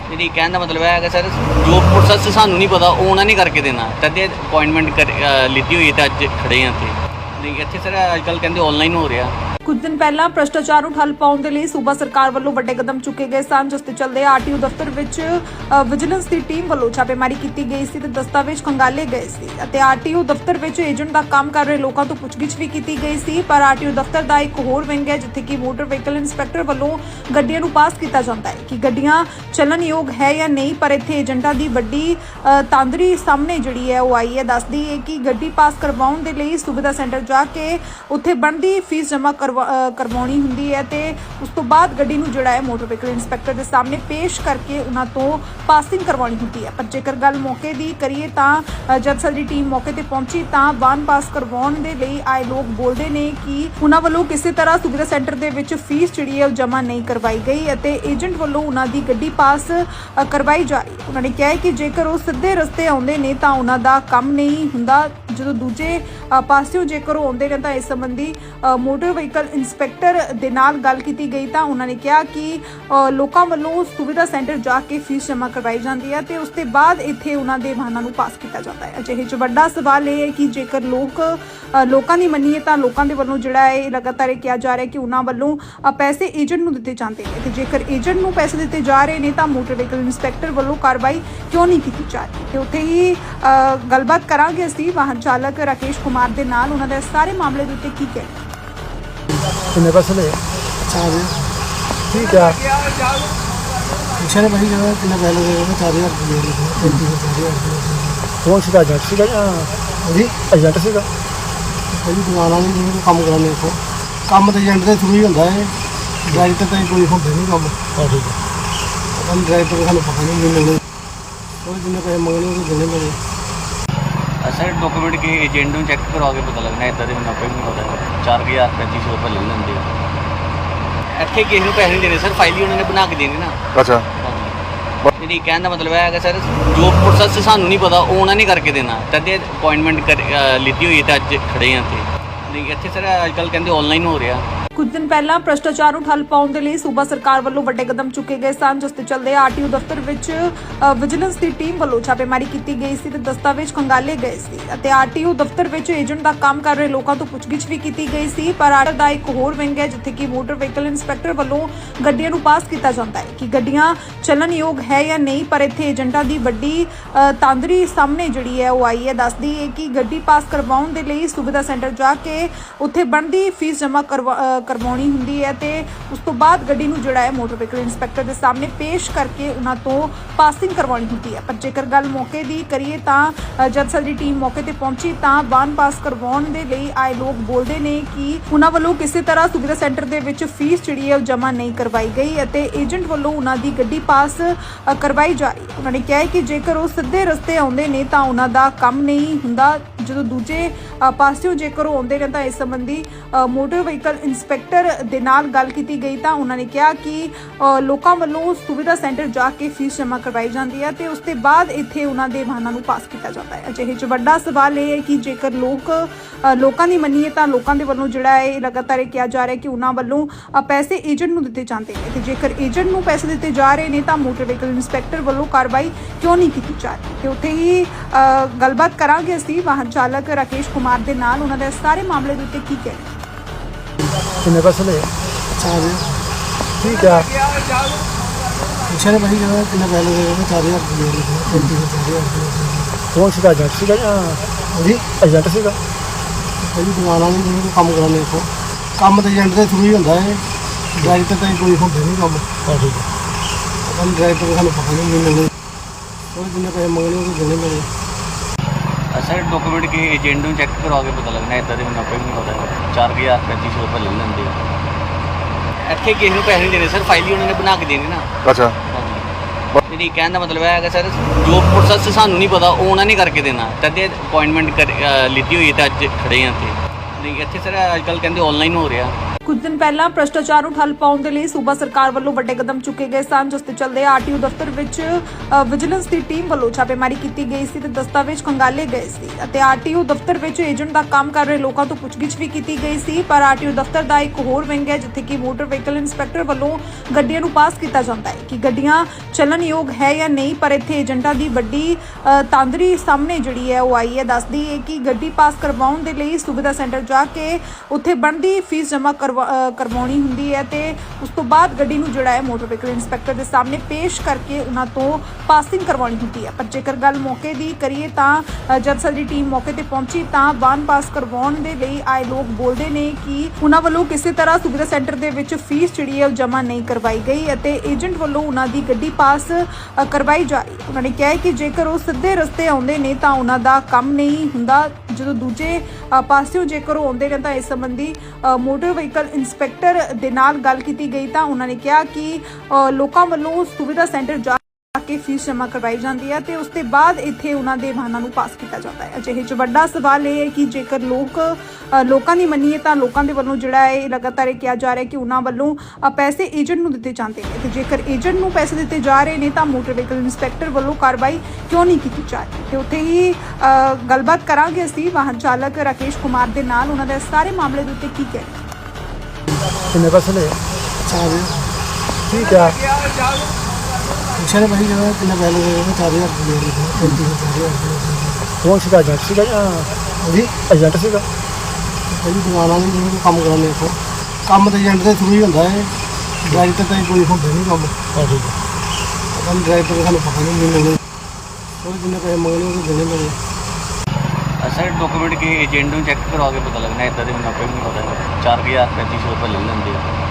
ਮੇਰੀ ਕਹਿਣ ਦਾ ਮਤਲਬ ਇਹ ਹੈ ਕਿ ਸਰ ਜੋ ਪ੍ਰੋਸੈਸ ਸਾਨੂੰ ਨਹੀਂ ਪਤਾ ਉਹ ਉਹਨਾਂ ਨੇ ਕਰਕੇ ਦੇਣਾ। ਤਦੇ ਅਪਾਇੰਟਮੈਂਟ ਲਿੱਤੀ ਹੋਈ ਹੈ ਤਾਂ ਅੱਜ ਖੜੇ ਆ ਇੱਥੇ। ਨਹੀਂ ਇੱਥੇ ਸਰ ਅੱਜ ਕੱਲ੍ਹ ਕਹਿੰਦੇ ਆਨਲਾਈਨ ਹੋ ਰਿਹਾ। ਕੁਝ ਦਿਨ ਪਹਿਲਾਂ ਭ੍ਰਿਸ਼ਟਾਚਾਰ ਨੂੰ ਠੱਲ ਪਾਉਣ ਦੇ ਲਈ ਸੂਬਾ ਸਰਕਾਰ ਵੱਲੋਂ ਵੱਡੇ ਕਦਮ ਚੁੱਕੇ ਗਏ ਸਨ, ਜਿਸ ਤੇ ਚੱਲਦੇ ਆਰਟੀਓ ਦਫ਼ਤਰ ਵਿੱਚ ਵਿਜੀਲੈਂਸ ਦੀ ਟੀਮ ਵੱਲੋਂ ਛਾਪੇਮਾਰੀ ਕੀਤੀ ਗਈ ਸੀ ਤੇ ਦਸਤਾਵੇਜ਼ ਖੰਗਾਲੇ ਗਏ ਸੀ ਅਤੇ ਆਰਟੀਓ ਦਫ਼ਤਰ ਵਿੱਚ ਏਜੰਟ ਦਾ ਕੰਮ ਕਰ ਰਹੇ ਲੋਕਾਂ ਤੋਂ ਪੁੱਛਗਿੱਛ ਵੀ ਕੀਤੀ ਗਈ ਸੀ, ਪਰ ਆਰਟੀਓ ਦਫ਼ਤਰ ਦਾ ਇੱਕ ਹੋਰ ਵਿੰਗ ਹੈ, ਜਿੱਥੇ ਕਿ ਮੋਟਰ ਵਹੀਕਲ ਇੰਸਪੈਕਟਰ ਵੱਲੋਂ ਗੱਡੀਆਂ ਨੂੰ ਪਾਸ ਕੀਤਾ ਜਾਂਦਾ ਹੈ ਕਿ ਗੱਡੀਆਂ ਚੱਲਣਯੋਗ ਹੈ ਜਾਂ ਨਹੀਂ, ਪਰ ਇੱਥੇ ਏਜੰਟਾਂ ਦੀ ਵੱਡੀ ਤਾਂਦਰੀ ਸਾਹਮਣੇ ਜਿਹੜੀ ਹੈ, ਉਹ ਆਈ ਹੈ। ਦੱਸਦੀ ਹੈ ਕਿ ਗੱਡੀ ਪਾਸ ਕਰਵਾਉਣ ਦੇ ਲਈ ਸੁਵਿਧਾ ਸੈਂਟਰ ਜਾ ਕੇ ਉੱਥੇ ਬਣਦੀ ਫੀਸ ਜਮ੍ਹਾਂ ਕਰਵਾ- ਕਰਵਾਉਣੀ ਹੁੰਦੀ ਹੈ ਤੇ ਉਸ ਤੋਂ ਬਾਅਦ ਗੱਡੀ ਨੂੰ ਜਿਹੜਾ ਹੈ ਮੋਟਰ ਵਹੀਕਲ ਇੰਸਪੈਕਟਰ ਦੇ ਸਾਹਮਣੇ ਪੇਸ਼ ਕਰਕੇ ਉਹਨਾਂ ਤੋਂ ਪਾਸਿੰਗ ਕਰਵਾਉਣੀ ਹੁੰਦੀ ਹੈ। ਪਰ ਜੇਕਰ ਗੱਲ ਮੌਕੇ ਦੀ ਕਰੀਏ ਤਾਂ ਜਦ ਸਾਡੀ ਟੀਮ ਮੌਕੇ ਤੇ ਪਹੁੰਚੀ ਤਾਂ ਵਾਹਨ ਪਾਸ ਕਰਵਾਉਣ ਦੇ ਲਈ ਆਏ ਲੋਕ ਬੋਲਦੇ ਨੇ ਕਿ ਉਹਨਾਂ ਵੱਲੋਂ ਕਿਸੇ ਤਰ੍ਹਾਂ ਸੁਵਿਧਾ ਸੈਂਟਰ ਦੇ ਵਿੱਚ ਫੀਸ ਜਿਹੜੀ ਹੈ ਉਹ ਜਮ੍ਹਾਂ ਨਹੀਂ ਕਰਵਾਈ ਗਈ ਅਤੇ ਏਜੰਟ ਵੱਲੋਂ ਉਹਨਾਂ ਦੀ ਗੱਡੀ ਪਾਸ ਕਰਵਾਈ ਜਾ ਰਹੀ ਹੈ। ਉਹਨਾਂ ਨੇ ਕਿਹਾ ਕਿ ਜੇਕਰ ਉਹ ਸਿੱਧੇ ਰਸਤੇ ਆਉਂਦੇ ਨੇ ਤਾਂ ਉਹਨਾਂ ਦਾ ਕੰਮ ਨਹੀਂ ਹੁੰਦਾ। ਜਦੋਂ ਦੂਜੇ ਪਾਸਿਓਂ ਜੇਕਰ ਉਹ ਆਉਂਦੇ ਨੇ ਤਾਂ ਇਸ ਸੰਬੰਧੀ ਮੋਟਰ ਵਹੀਕਲ ਇੰਸਪੈਕਟਰ ਦੇ ਨਾਲ ਗੱਲ ਕੀਤੀ ਗਈ ਤਾਂ ਉਹਨਾਂ ਨੇ ਕਿਹਾ ਕਿ ਲੋਕਾਂ ਵੱਲੋਂ ਸੁਵਿਧਾ ਸੈਂਟਰ ਜਾ ਕੇ ਫੀਸ ਜਮ੍ਹਾਂ ਕਰਵਾਈ ਜਾਂਦੀ ਹੈ ਤੇ ਉਸ ਤੋਂ ਬਾਅਦ ਇੱਥੇ ਉਹਨਾਂ ਦੇ ਵਾਹਨਾਂ ਨੂੰ ਪਾਸ ਕੀਤਾ ਜਾਂਦਾ ਹੈ। ਅਜਿਹੇ 'ਚ ਵੱਡਾ ਸਵਾਲ ਇਹ ਹੈ ਕਿ ਜੇਕਰ ਲੋਕ ਲੋਕਾਂ ਦੀ ਮੰਨੀਏ ਤਾਂ ਲੋਕਾਂ ਦੇ ਵੱਲੋਂ ਜਿਹੜਾ ਹੈ ਇਹ ਲਗਾਤਾਰ ਇਹ ਕਿਹਾ ਜਾ ਰਿਹਾ ਕਿ ਉਹਨਾਂ ਵੱਲੋਂ ਪੈਸੇ ਏਜੰਟ ਨੂੰ ਦਿੱਤੇ ਜਾਂਦੇ ਨੇ ਤੇ ਜੇਕਰ ਏਜੰਟ ਨੂੰ ਪੈਸੇ ਦਿੱਤੇ ਜਾ ਰਹੇ ਨੇ ਤਾਂ ਮੋਟਰ ਵਹੀਕਲ ਇੰਸਪੈਕਟਰ ਵੱਲੋਂ ਕਾਰਵਾਈ ਕਿਉਂ ਨਹੀਂ ਕੀਤੀ ਜਾ ਰਹੀ? ਤੇ ਉੱਥੇ ਹੀ ਗੱਲਬਾਤ ਕਰਾਂਗੇ ਅਸੀਂ। ਵਾਹਨ ਚਾਲਕ ਰਾਕੇਸ਼ ਕੁਮਾਰ ਦੇ ਨਾਲ ਉਹਨਾਂ ਦੇ ਸਾਰੇ ਮਾਮਲੇ ਦੇ ਉੱਤੇ ਕੀ ਕਹਿਣਾ ਕਿੰਨੇ ਪੈਸੇ ਲਏ? ਚਾਰ ਠੀਕ ਆ। ਪੁੱਛਿਆ ਨੇ ਭਾਈ ਜਦੋਂ ਕਿੰਨੇ ਪੈਸੇ ਲਗੇ ਚਾਰ ਹਜ਼ਾਰ ਰੁਪਏ ਹਜ਼ਾਰ ਰੁਪਏ ਕੌਣ ਸੀਗਾ ਏਜੰਟ ਸੀਗਾ ਜਾਂ ਹਾਂਜੀ? ਏਜੰਟ ਸੀਗਾ? ਭਾਈ ਦੁਕਾਨ ਵਾਲੇ ਨੂੰ ਕੰਮ ਕਰਾਉਂਦੇ ਇੱਥੋਂ। ਕੰਮ ਤੇ ਏਜੰਟ ਦੇ ਥਰੂ ਹੀ ਹੁੰਦਾ ਹੈ ਡਾਇਰੈਕਟ ਤਾਂ ਕੋਈ ਹੁੰਦਾ ਨਹੀਂ ਕੰਮ। ਹਾਂ ਠੀਕ ਹੈ ਡਾਇਰੈਕਟ ਦਾ ਸਾਨੂੰ ਪਤਾ ਨਹੀਂ ਮਿਲਣੇ ਉਹ ਜਿੰਨੇ ਪੈਸੇ ਮੰਗਣੇ ਉਹ ਦੇਣੇ ਪੈਣੇ ਸਰ ਡਾਕੂਮੈਂਟ ਕੇ ਏਜੰਟ ਨੂੰ ਚੈੱਕ ਕਰਵਾ ਕੇ ਪਤਾ ਲੱਗਣਾ ਇਦਾਂ ਦੇ ਮੈਨੂੰ ਵੀ ਨਹੀਂ ਪਤਾ 4000 3500 ਰੁਪਏ ਲੈ ਲੈਂਦੇ ਆ। ਇੱਥੇ ਕਿਸੇ ਨੂੰ ਪੈਸੇ ਨਹੀਂ ਦੇਣੇ ਸਰ ਫਾਈਲ ਹੀ ਉਹਨਾਂ ਨੇ ਬਣਾ ਕੇ ਦੇਣੀ ਨਾ। ਅੱਛਾ। ਮੇਰੀ ਕਹਿਣ ਦਾ ਮਤਲਬ ਹੈ ਕਿ ਸਰ ਜੋ ਪ੍ਰੋਸੈਸ ਸਾਨੂੰ ਨਹੀਂ ਪਤਾ ਉਹ ਉਹਨਾਂ ਨੇ ਕਰਕੇ ਦੇਣਾ। ਤਦੇ ਅਪਾਇੰਟਮੈਂਟ ਲਿੱਤੀ ਹੋਈ ਹੈ ਤਾਂ ਅੱਜ ਖੜੇ ਆ ਇੱਥੇ। ਨਹੀਂ ਇੱਥੇ ਸਰ ਅੱਜ ਕੱਲ੍ਹ ਕਹਿੰਦੇ ਆਨਲਾਈਨ ਹੋ ਰਿਹਾ। ਕੁਝ ਦਿਨ ਪਹਿਲਾਂ ਭ੍ਰਿਸ਼ਟਾਚਾਰ ਨੂੰ ਠੱਲ ਪਾਉਣ ਦੇ ਲਈ ਸੂਬਾ ਸਰਕਾਰ ਵੱਲੋਂ ਵੱਡੇ ਕਦਮ ਚੁੱਕੇ ਗਏ ਸਨ, ਜਿਸ ਤੇ ਚੱਲਦੇ ਆਰਟੀਓ ਦਫ਼ਤਰ ਵਿੱਚ ਵਿਜੀਲੈਂਸ ਦੀ ਟੀਮ ਵੱਲੋਂ ਛਾਪੇਮਾਰੀ ਕੀਤੀ ਗਈ ਸੀ ਤੇ ਦਸਤਾਵੇਜ਼ ਖੰਗਾਲੇ ਗਏ ਸੀ ਅਤੇ ਆਰਟੀਓ ਦਫ਼ਤਰ ਵਿੱਚ ਏਜੰਟ ਦਾ ਕੰਮ ਕਰ ਰਹੇ ਲੋਕਾਂ ਤੋਂ ਪੁੱਛਗਿੱਛ ਵੀ ਕੀਤੀ ਗਈ ਸੀ, ਪਰ ਆਰਟਰ ਦਾ ਇੱਕ ਹੋਰ ਵਿੰਗ ਹੈ, ਜਿੱਥੇ ਕਿ ਮੋਟਰ ਵਹੀਕਲ ਇੰਸਪੈਕਟਰ ਵੱਲੋਂ ਗੱਡੀਆਂ ਨੂੰ ਪਾਸ ਕੀਤਾ ਜਾਂਦਾ ਹੈ ਕਿ ਗੱਡੀਆਂ ਚੱਲਣਯੋਗ ਹੈ ਜਾਂ ਨਹੀਂ, ਪਰ ਇੱਥੇ ਏਜੰਟਾਂ ਦੀ ਵੱਡੀ ਤਾਂਦਰੀ ਸਾਹਮਣੇ ਜਿਹੜੀ ਹੈ, ਉਹ ਆਈ ਹੈ। ਦੱਸਦੀ ਹੈ ਕਿ ਗੱਡੀ ਪਾਸ ਕਰਵਾਉਣ ਦੇ ਲਈ ਸੁਵਿਧਾ ਸੈਂਟਰ ਜਾ ਕੇ ਉੱਥੇ ਬਣਦੀ ਫੀਸ ਜਮ੍ਹਾਂ ਕਰਵਾ- ਕਰਵਾਉਣੀ ਹੁੰਦੀ ਹੈ ਤੇ ਉਸ ਤੋਂ ਬਾਅਦ ਗੱਡੀ ਨੂੰ ਜਿਹੜਾ ਹੈ ਮੋਟਰ ਵਹੀਕਲ ਇੰਸਪੈਕਟਰ ਦੇ ਸਾਹਮਣੇ ਪੇਸ਼ ਕਰਕੇ ਉਹਨਾਂ ਤੋਂ ਪਾਸਿੰਗ ਕਰਵਾਉਣੀ ਹੁੰਦੀ ਹੈ। ਪਰ ਜੇਕਰ ਗੱਲ ਮੌਕੇ ਦੀ ਕਰੀਏ ਤਾਂ ਅ, ਜਦ ਸਾਡੀ ਟੀਮ ਮੌਕੇ ਤੇ ਪਹੁੰਚੀ ਤਾਂ ਵਾਹਨ ਪਾਸ ਕਰਵਾਉਣ ਦੇ ਲਈ ਆਏ ਲੋਕ ਬੋਲਦੇ ਨੇ ਕਿ ਉਹਨਾਂ ਵੱਲੋਂ ਕਿਸੇ ਤਰ੍ਹਾਂ ਸੁਵਿਧਾ ਸੈਂਟਰ ਦੇ ਵਿੱਚ ਫੀਸ ਜਿਹੜੀ ਹੈ ਉਹ ਜਮ੍ਹਾਂ ਨਹੀਂ ਕਰਵਾਈ ਗਈ ਅਤੇ ਏਜੰਟ ਵੱਲੋਂ ਉਹਨਾਂ ਦੀ ਗੱਡੀ ਪਾਸ ਕਰਵਾਈ ਜਾ ਰਹੀ ਹੈ। ਉਹਨਾਂ ਨੇ ਕਿਹਾ ਕਿ ਜੇਕਰ ਉਹ ਸਿੱਧੇ ਰਸਤੇ ਆਉਂਦੇ ਨੇ ਤਾਂ ਉਹਨਾਂ ਦਾ ਕੰਮ ਨਹੀਂ ਹੁੰਦਾ। ਜਦੋਂ ਦੂਜੇ ਪਾਸਿਓਂ ਜੇਕਰ ਉਹ ਆਉਂਦੇ ਨੇ ਤਾਂ ਇਸ ਸੰਬੰਧੀ ਮੋਟਰ ਵਹੀਕਲ ਇੰਸਪੈਕਟਰ ਦੇ ਨਾਲ ਗੱਲ ਕੀਤੀ ਗਈ ਤਾਂ ਉਹਨਾਂ ਨੇ ਕਿਹਾ ਕਿ ਲੋਕਾਂ ਵੱਲੋਂ ਸੁਵਿਧਾ ਸੈਂਟਰ ਜਾ ਕੇ ਫੀਸ ਜਮ੍ਹਾਂ ਕਰਵਾਈ ਜਾਂਦੀ ਹੈ ਤੇ ਉਸ ਤੋਂ ਬਾਅਦ ਇੱਥੇ ਉਹਨਾਂ ਦੇ ਵਾਹਨਾਂ ਨੂੰ ਪਾਸ ਕੀਤਾ ਜਾਂਦਾ ਹੈ। ਅਜਿਹੇ 'ਚ ਵੱਡਾ ਸਵਾਲ ਇਹ ਹੈ ਕਿ ਜੇਕਰ ਲੋਕ ਲੋਕਾਂ ਦੀ ਮੰਨੀਏ ਤਾਂ ਲੋਕਾਂ ਦੇ ਵੱਲੋਂ ਜਿਹੜਾ ਹੈ ਇਹ ਲਗਾਤਾਰ ਇਹ ਕਿਹਾ ਜਾ ਰਿਹਾ ਕਿ ਉਹਨਾਂ ਵੱਲੋਂ ਪੈਸੇ ਏਜੰਟ ਨੂੰ ਦਿੱਤੇ ਜਾਂਦੇ ਨੇ ਤੇ ਜੇਕਰ ਏਜੰਟ ਨੂੰ ਪੈਸੇ ਦਿੱਤੇ ਜਾ ਰਹੇ ਨੇ ਤਾਂ ਮੋਟਰ ਵਹੀਕਲ ਇੰਸਪੈਕਟਰ ਵੱਲੋਂ ਕਾਰਵਾਈ ਕਿਉਂ ਨਹੀਂ ਕੀਤੀ ਜਾ ਰਹੀ? ਤੇ ਉੱਥੇ ਹੀ ਗੱਲਬਾਤ ਕਰਾਂਗੇ ਅਸੀਂ ਵਾਹਨ ਚਾਲਕ ਰਾਕੇਸ਼ ਕੁਮਾਰ ਦੇ ਨਾਲ ਉਹਨਾਂ ਦੇ ਸਾਰੇ ਮਾਮਲੇ ਦੇ ਉੱਤੇ ਕੀ ਕਹਿਣਾ? ਕਿੰਨੇ ਪੈਸੇ ਲਏ? ਚਾਰ ਠੀਕ ਆ। ਪੁੱਛਿਆ ਨੇ ਭਾਈ ਜਦੋਂ ਕਿੰਨੇ ਪੈਸੇ ਲਗੇ 4000 ਰੁਪਏ ਦੇ ਦਿੱਤੇ ਕੌਣ ਸੀਗਾ ਏਜੰਟ ਸੀਗਾ ਜਾਂ ਜੀ ਏਜੰਟ ਸੀਗਾ? ਪਹਿਲੀ ਦੁਕਾਨ ਵਾਲੇ ਜਿਹਨਾਂ ਨੂੰ ਕੰਮ ਕਰਾਉਂਦੇ ਇੱਥੋਂ ਕੰਮ ਤੇ ਏਜੰਟ ਦੇ ਥਰੂ ਹੀ ਹੁੰਦਾ ਹੈ ਡਾਇਰੈਕਟਰ ਤਾਂ ਕੋਈ ਹੁੰਦੇ ਨਹੀਂ ਕੰਮ। ਹਾਂ ਠੀਕ ਹੈ ਕੰਮ ਡਾਇਰੈਕਟਰ ਸਾਨੂੰ ਪਤਾ ਨਹੀਂ ਮਿਲਣੇ ਉਹ ਜਿੰਨੇ ਪੈਸੇ ਮੰਗਣੇ ਉਹ ਦੇਣੇ ਪੈਣੇ ਸਰ ਡਾਕੂਮੈਂਟ ਕੇ ਏਜੰਟ ਨੂੰ ਚੈੱਕ ਕਰਵਾ ਕੇ ਪਤਾ ਲੱਗਣਾ ਇਦਾਂ ਦੇ ਮੈਨੂੰ ਵੀ ਨਹੀਂ ਪਤਾ 4000 3500 ਰੁਪਏ ਲੈ ਲੈਂਦੇ ਆ। ਇੱਥੇ ਕਿਸੇ ਨੂੰ ਪੈਸੇ ਨਹੀਂ ਦੇਣੇ ਸਰ ਫਾਈਲ ਹੀ ਉਹਨਾਂ ਨੇ ਬਣਾ ਕੇ ਦੇਣੀ ਨਾ। ਅੱਛਾ। ਮੇਰੀ ਕਹਿਣ ਦਾ ਮਤਲਬ ਇਹ ਹੈਗਾ ਸਰ ਜੋ ਪ੍ਰੋਸੈਸ ਸਾਨੂੰ ਨਹੀਂ ਪਤਾ ਉਹ ਉਹਨਾਂ ਨੇ ਕਰਕੇ ਦੇਣਾ। ਤਦੇ ਅਪਾਇੰਟਮੈਂਟ ਲਿੱਤੀ ਹੋਈ ਹੈ ਤੇ ਅੱਜ ਖੜੇ ਆ ਇੱਥੇ। ਨਹੀਂ ਇੱਥੇ ਸਰ ਅੱਜ ਕੱਲ ਕਹਿੰਦੇ ਆਨਲਾਈਨ ਹੋ ਰਿਹਾ। ਕੁਝ ਦਿਨ ਪਹਿਲਾਂ ਭ੍ਰਿਸ਼ਟਾਚਾਰ ਨੂੰ ਠੱਲ ਪਾਉਣ ਦੇ ਲਈ ਸੂਬਾ ਸਰਕਾਰ ਵੱਲੋਂ ਵੱਡੇ ਕਦਮ ਚੁੱਕੇ ਗਏ ਸਨ, ਜਿਸ ਤੇ ਚੱਲਦੇ ਆਰਟੀਓ ਦਫ਼ਤਰ ਵਿੱਚ ਵਿਜੀਲੈਂਸ ਦੀ ਟੀਮ ਵੱਲੋਂ ਛਾਪੇਮਾਰੀ ਕੀਤੀ ਗਈ ਸੀ ਤੇ ਦਸਤਾਵੇਜ਼ ਖੰਗਾਲੇ ਗਏ ਸੀ ਅਤੇ ਆਰਟੀਓ ਦਫ਼ਤਰ ਵਿੱਚ ਏਜੰਟ ਦਾ ਕੰਮ ਕਰ ਰਹੇ ਲੋਕਾਂ ਤੋਂ ਪੁੱਛਗਿੱਛ ਵੀ ਕੀਤੀ ਗਈ ਸੀ, ਪਰ ਆਰਟੀਓ ਦਫ਼ਤਰ ਦਾ ਇੱਕ ਹੋਰ ਵਿੰਗ ਹੈ, ਜਿੱਥੇ ਕਿ ਮੋਟਰ ਵਹੀਕਲ ਇੰਸਪੈਕਟਰ ਵੱਲੋਂ ਗੱਡੀਆਂ ਨੂੰ ਪਾਸ ਕੀਤਾ ਜਾਂਦਾ ਹੈ ਕਿ ਗੱਡੀਆਂ ਚੱਲਣਯੋਗ ਹੈ ਜਾਂ ਨਹੀਂ, ਪਰ ਇੱਥੇ ਏਜੰਟਾਂ ਦੀ ਵੱਡੀ ਤਾਂਦਰੀ ਸਾਹਮਣੇ ਜਿਹੜੀ ਹੈ, ਉਹ ਆਈ ਹੈ। ਦੱਸਦੀ ਹੈ ਕਿ ਗੱਡੀ ਪਾਸ ਕਰਵਾਉਣ ਦੇ ਲਈ ਸੁਵਿਧਾ ਸੈਂਟਰ ਜਾ ਕੇ ਉੱਥੇ ਬਣਦੀ ਫੀਸ ਜਮ੍ਹਾਂ ਕਰਵਾ- ਕਰਵਾਉਣੀ ਹੁੰਦੀ ਹੈ ਤੇ ਉਸ ਤੋਂ ਬਾਅਦ ਗੱਡੀ ਨੂੰ ਜਿਹੜਾ ਹੈ ਮੋਟਰ ਵਹੀਕਲ ਇੰਸਪੈਕਟਰ ਦੇ ਸਾਹਮਣੇ ਪੇਸ਼ ਕਰਕੇ ਉਹਨਾਂ ਤੋਂ ਪਾਸਿੰਗ ਕਰਵਾਉਣੀ ਹੁੰਦੀ ਹੈ। ਪਰ ਜੇਕਰ ਗੱਲ ਮੌਕੇ ਦੀ ਕਰੀਏ ਤਾਂ ਅ, ਜਦ ਸਾਡੀ ਟੀਮ ਮੌਕੇ ਤੇ ਪਹੁੰਚੀ ਤਾਂ ਵਾਹਨ ਪਾਸ ਕਰਵਾਉਣ ਦੇ ਲਈ ਆਏ ਲੋਕ ਬੋਲਦੇ ਨੇ ਕਿ ਉਹਨਾਂ ਵੱਲੋਂ ਕਿਸੇ ਤਰ੍ਹਾਂ ਸੁਵਿਧਾ ਸੈਂਟਰ ਦੇ ਵਿੱਚ ਫੀਸ ਜਿਹੜੀ ਹੈ ਉਹ ਜਮ੍ਹਾਂ ਨਹੀਂ ਕਰਵਾਈ ਗਈ ਅਤੇ ਏਜੰਟ ਵੱਲੋਂ ਉਹਨਾਂ ਦੀ ਗੱਡੀ ਪਾਸ ਕਰਵਾਈ ਜਾ ਰਹੀ ਉਹਨਾਂ ਨੇ ਕਿਹਾ ਕਿ ਜੇਕਰ ਉਹ ਸਿੱਧੇ ਰਸਤੇ ਆਉਂਦੇ ਨੇ ਤਾਂ ਉਹਨਾਂ ਦਾ ਕੰਮ ਨਹੀਂ ਹੁੰਦਾ। ਜਦੋਂ ਦੂਜੇ ਪਾਸਿਓਂ ਜੇਕਰ ਉਹ ਆਉਂਦੇ ਨੇ ਤਾਂ ਇਸ ਸੰਬੰਧੀ ਮੋਟਰ ਵਹੀਕਲ ਇੰਸਪੈਕਟਰ ਦੇ ਨਾਲ ਗੱਲ ਕੀਤੀ ਗਈ ਤਾਂ ਉਹਨਾਂ ਨੇ ਕਿਹਾ ਕਿ ਲੋਕਾਂ ਵੱਲੋਂ ਸੁਵਿਧਾ ਸੈਂਟਰ ਜਾ ਕੇ ਫੀਸ ਜਮ੍ਹਾਂ ਕਰਵਾਈ ਜਾਂਦੀ ਹੈ ਤੇ ਉਸ ਤੋਂ ਬਾਅਦ ਇੱਥੇ ਉਹਨਾਂ ਦੇ ਵਾਹਨਾਂ ਨੂੰ ਪਾਸ ਕੀਤਾ ਜਾਂਦਾ ਹੈ। ਅਜਿਹੇ 'ਚ ਵੱਡਾ ਸਵਾਲ ਇਹ ਹੈ ਕਿ ਜੇਕਰ ਲੋਕ ਲੋਕਾਂ ਦੀ ਮੰਨੀਏ ਤਾਂ ਲੋਕਾਂ ਦੇ ਵੱਲੋਂ ਜਿਹੜਾ ਹੈ ਇਹ ਲਗਾਤਾਰ ਇਹ ਕਿਹਾ ਜਾ ਰਿਹਾ ਹੈ ਕਿ ਉਹਨਾਂ ਵੱਲੋਂ ਪੈਸੇ ਏਜੰਟ ਨੂੰ ਦਿੱਤੇ ਜਾਂਦੇ ਨੇ। ਤੇ ਜੇਕਰ ਏਜੰਟ ਨੂੰ ਪੈਸੇ ਦਿੱਤੇ ਜਾ ਰਹੇ ਨੇ ਤਾਂ ਮੋਟਰ ਵਹੀਕਲ ਇੰਸਪੈਕਟਰ ਵੱਲੋਂ ਕਾਰਵਾਈ ਕਿਉਂ ਨਹੀਂ ਕੀਤੀ ਜਾ ਰਹੀ? ਤੇ ਉੱਥੇ ਹੀ ਗੱਲਬਾਤ ਕਰਾਂਗੇ ਅਸੀਂ। ਵਾਹਨ ਚਾਲਕ ਰਾਕੇਸ਼ ਕੁਮਾਰ ਦੇ ਨਾਲ ਉਹਨਾਂ ਦੇ ਸਾਰੇ ਮਾਮਲੇ ਦੇ ਉੱਤੇ ਕੀ ਕਹਿਣਾ ਕਿੰਨੇ ਪੈਸੇ ਲਏ? ਚਾਰ ਠੀਕ ਆ। ਪੈਸੇ ਲਗੇ 4000 ਰੁਪਏ ਦੇ ਦਿੱਤੇ ਕੌਣ ਸੀਗਾ ਏਜੰਟ ਸੀਗਾ ਜਾਂ ਜੀ ਏਜੰਟ ਸੀਗਾ? ਪਹਿਲੀ ਦੁਕਾਨ ਵਾਲੇ ਜਿਹਨਾਂ ਨੂੰ ਕੰਮ ਕਰਾਉਂਦੇ ਇੱਥੋਂ। ਕੰਮ ਤੇ ਏਜੰਟ ਦੇ ਥਰੂ ਹੀ ਹੁੰਦਾ ਹੈ ਡਾਇਰੈਕਟਰ ਤਾਂ ਕੋਈ ਹੁੰਦੇ ਨਹੀਂ ਕੰਮ। ਹਾਂ ਠੀਕ ਹੈ। ਕੰਮ ਡਾਇਰੈਕਟਰ ਦਾ ਸਾਨੂੰ ਪਤਾ ਨਹੀਂ ਮਿਲਣੇ ਉਹ ਜਿੰਨੇ ਪੈਸੇ ਮੰਗਣੇ ਉਹ ਦੇਣੇ ਪੈਣੇ ਸਰ ਡਾਕੂਮੈਂਟ ਕੇ ਏਜੰਟ ਨੂੰ ਚੈੱਕ ਕਰਵਾ ਕੇ ਪਤਾ ਲੱਗਣਾ ਇਦਾਂ ਦੇ ਮੈਨੂੰ ਆਪੇ ਵੀ ਨਹੀਂ ਪਤਾ। 4000 3500 ਰੁਪਏ ਲੈ ਲੈਂਦੇ ਆ।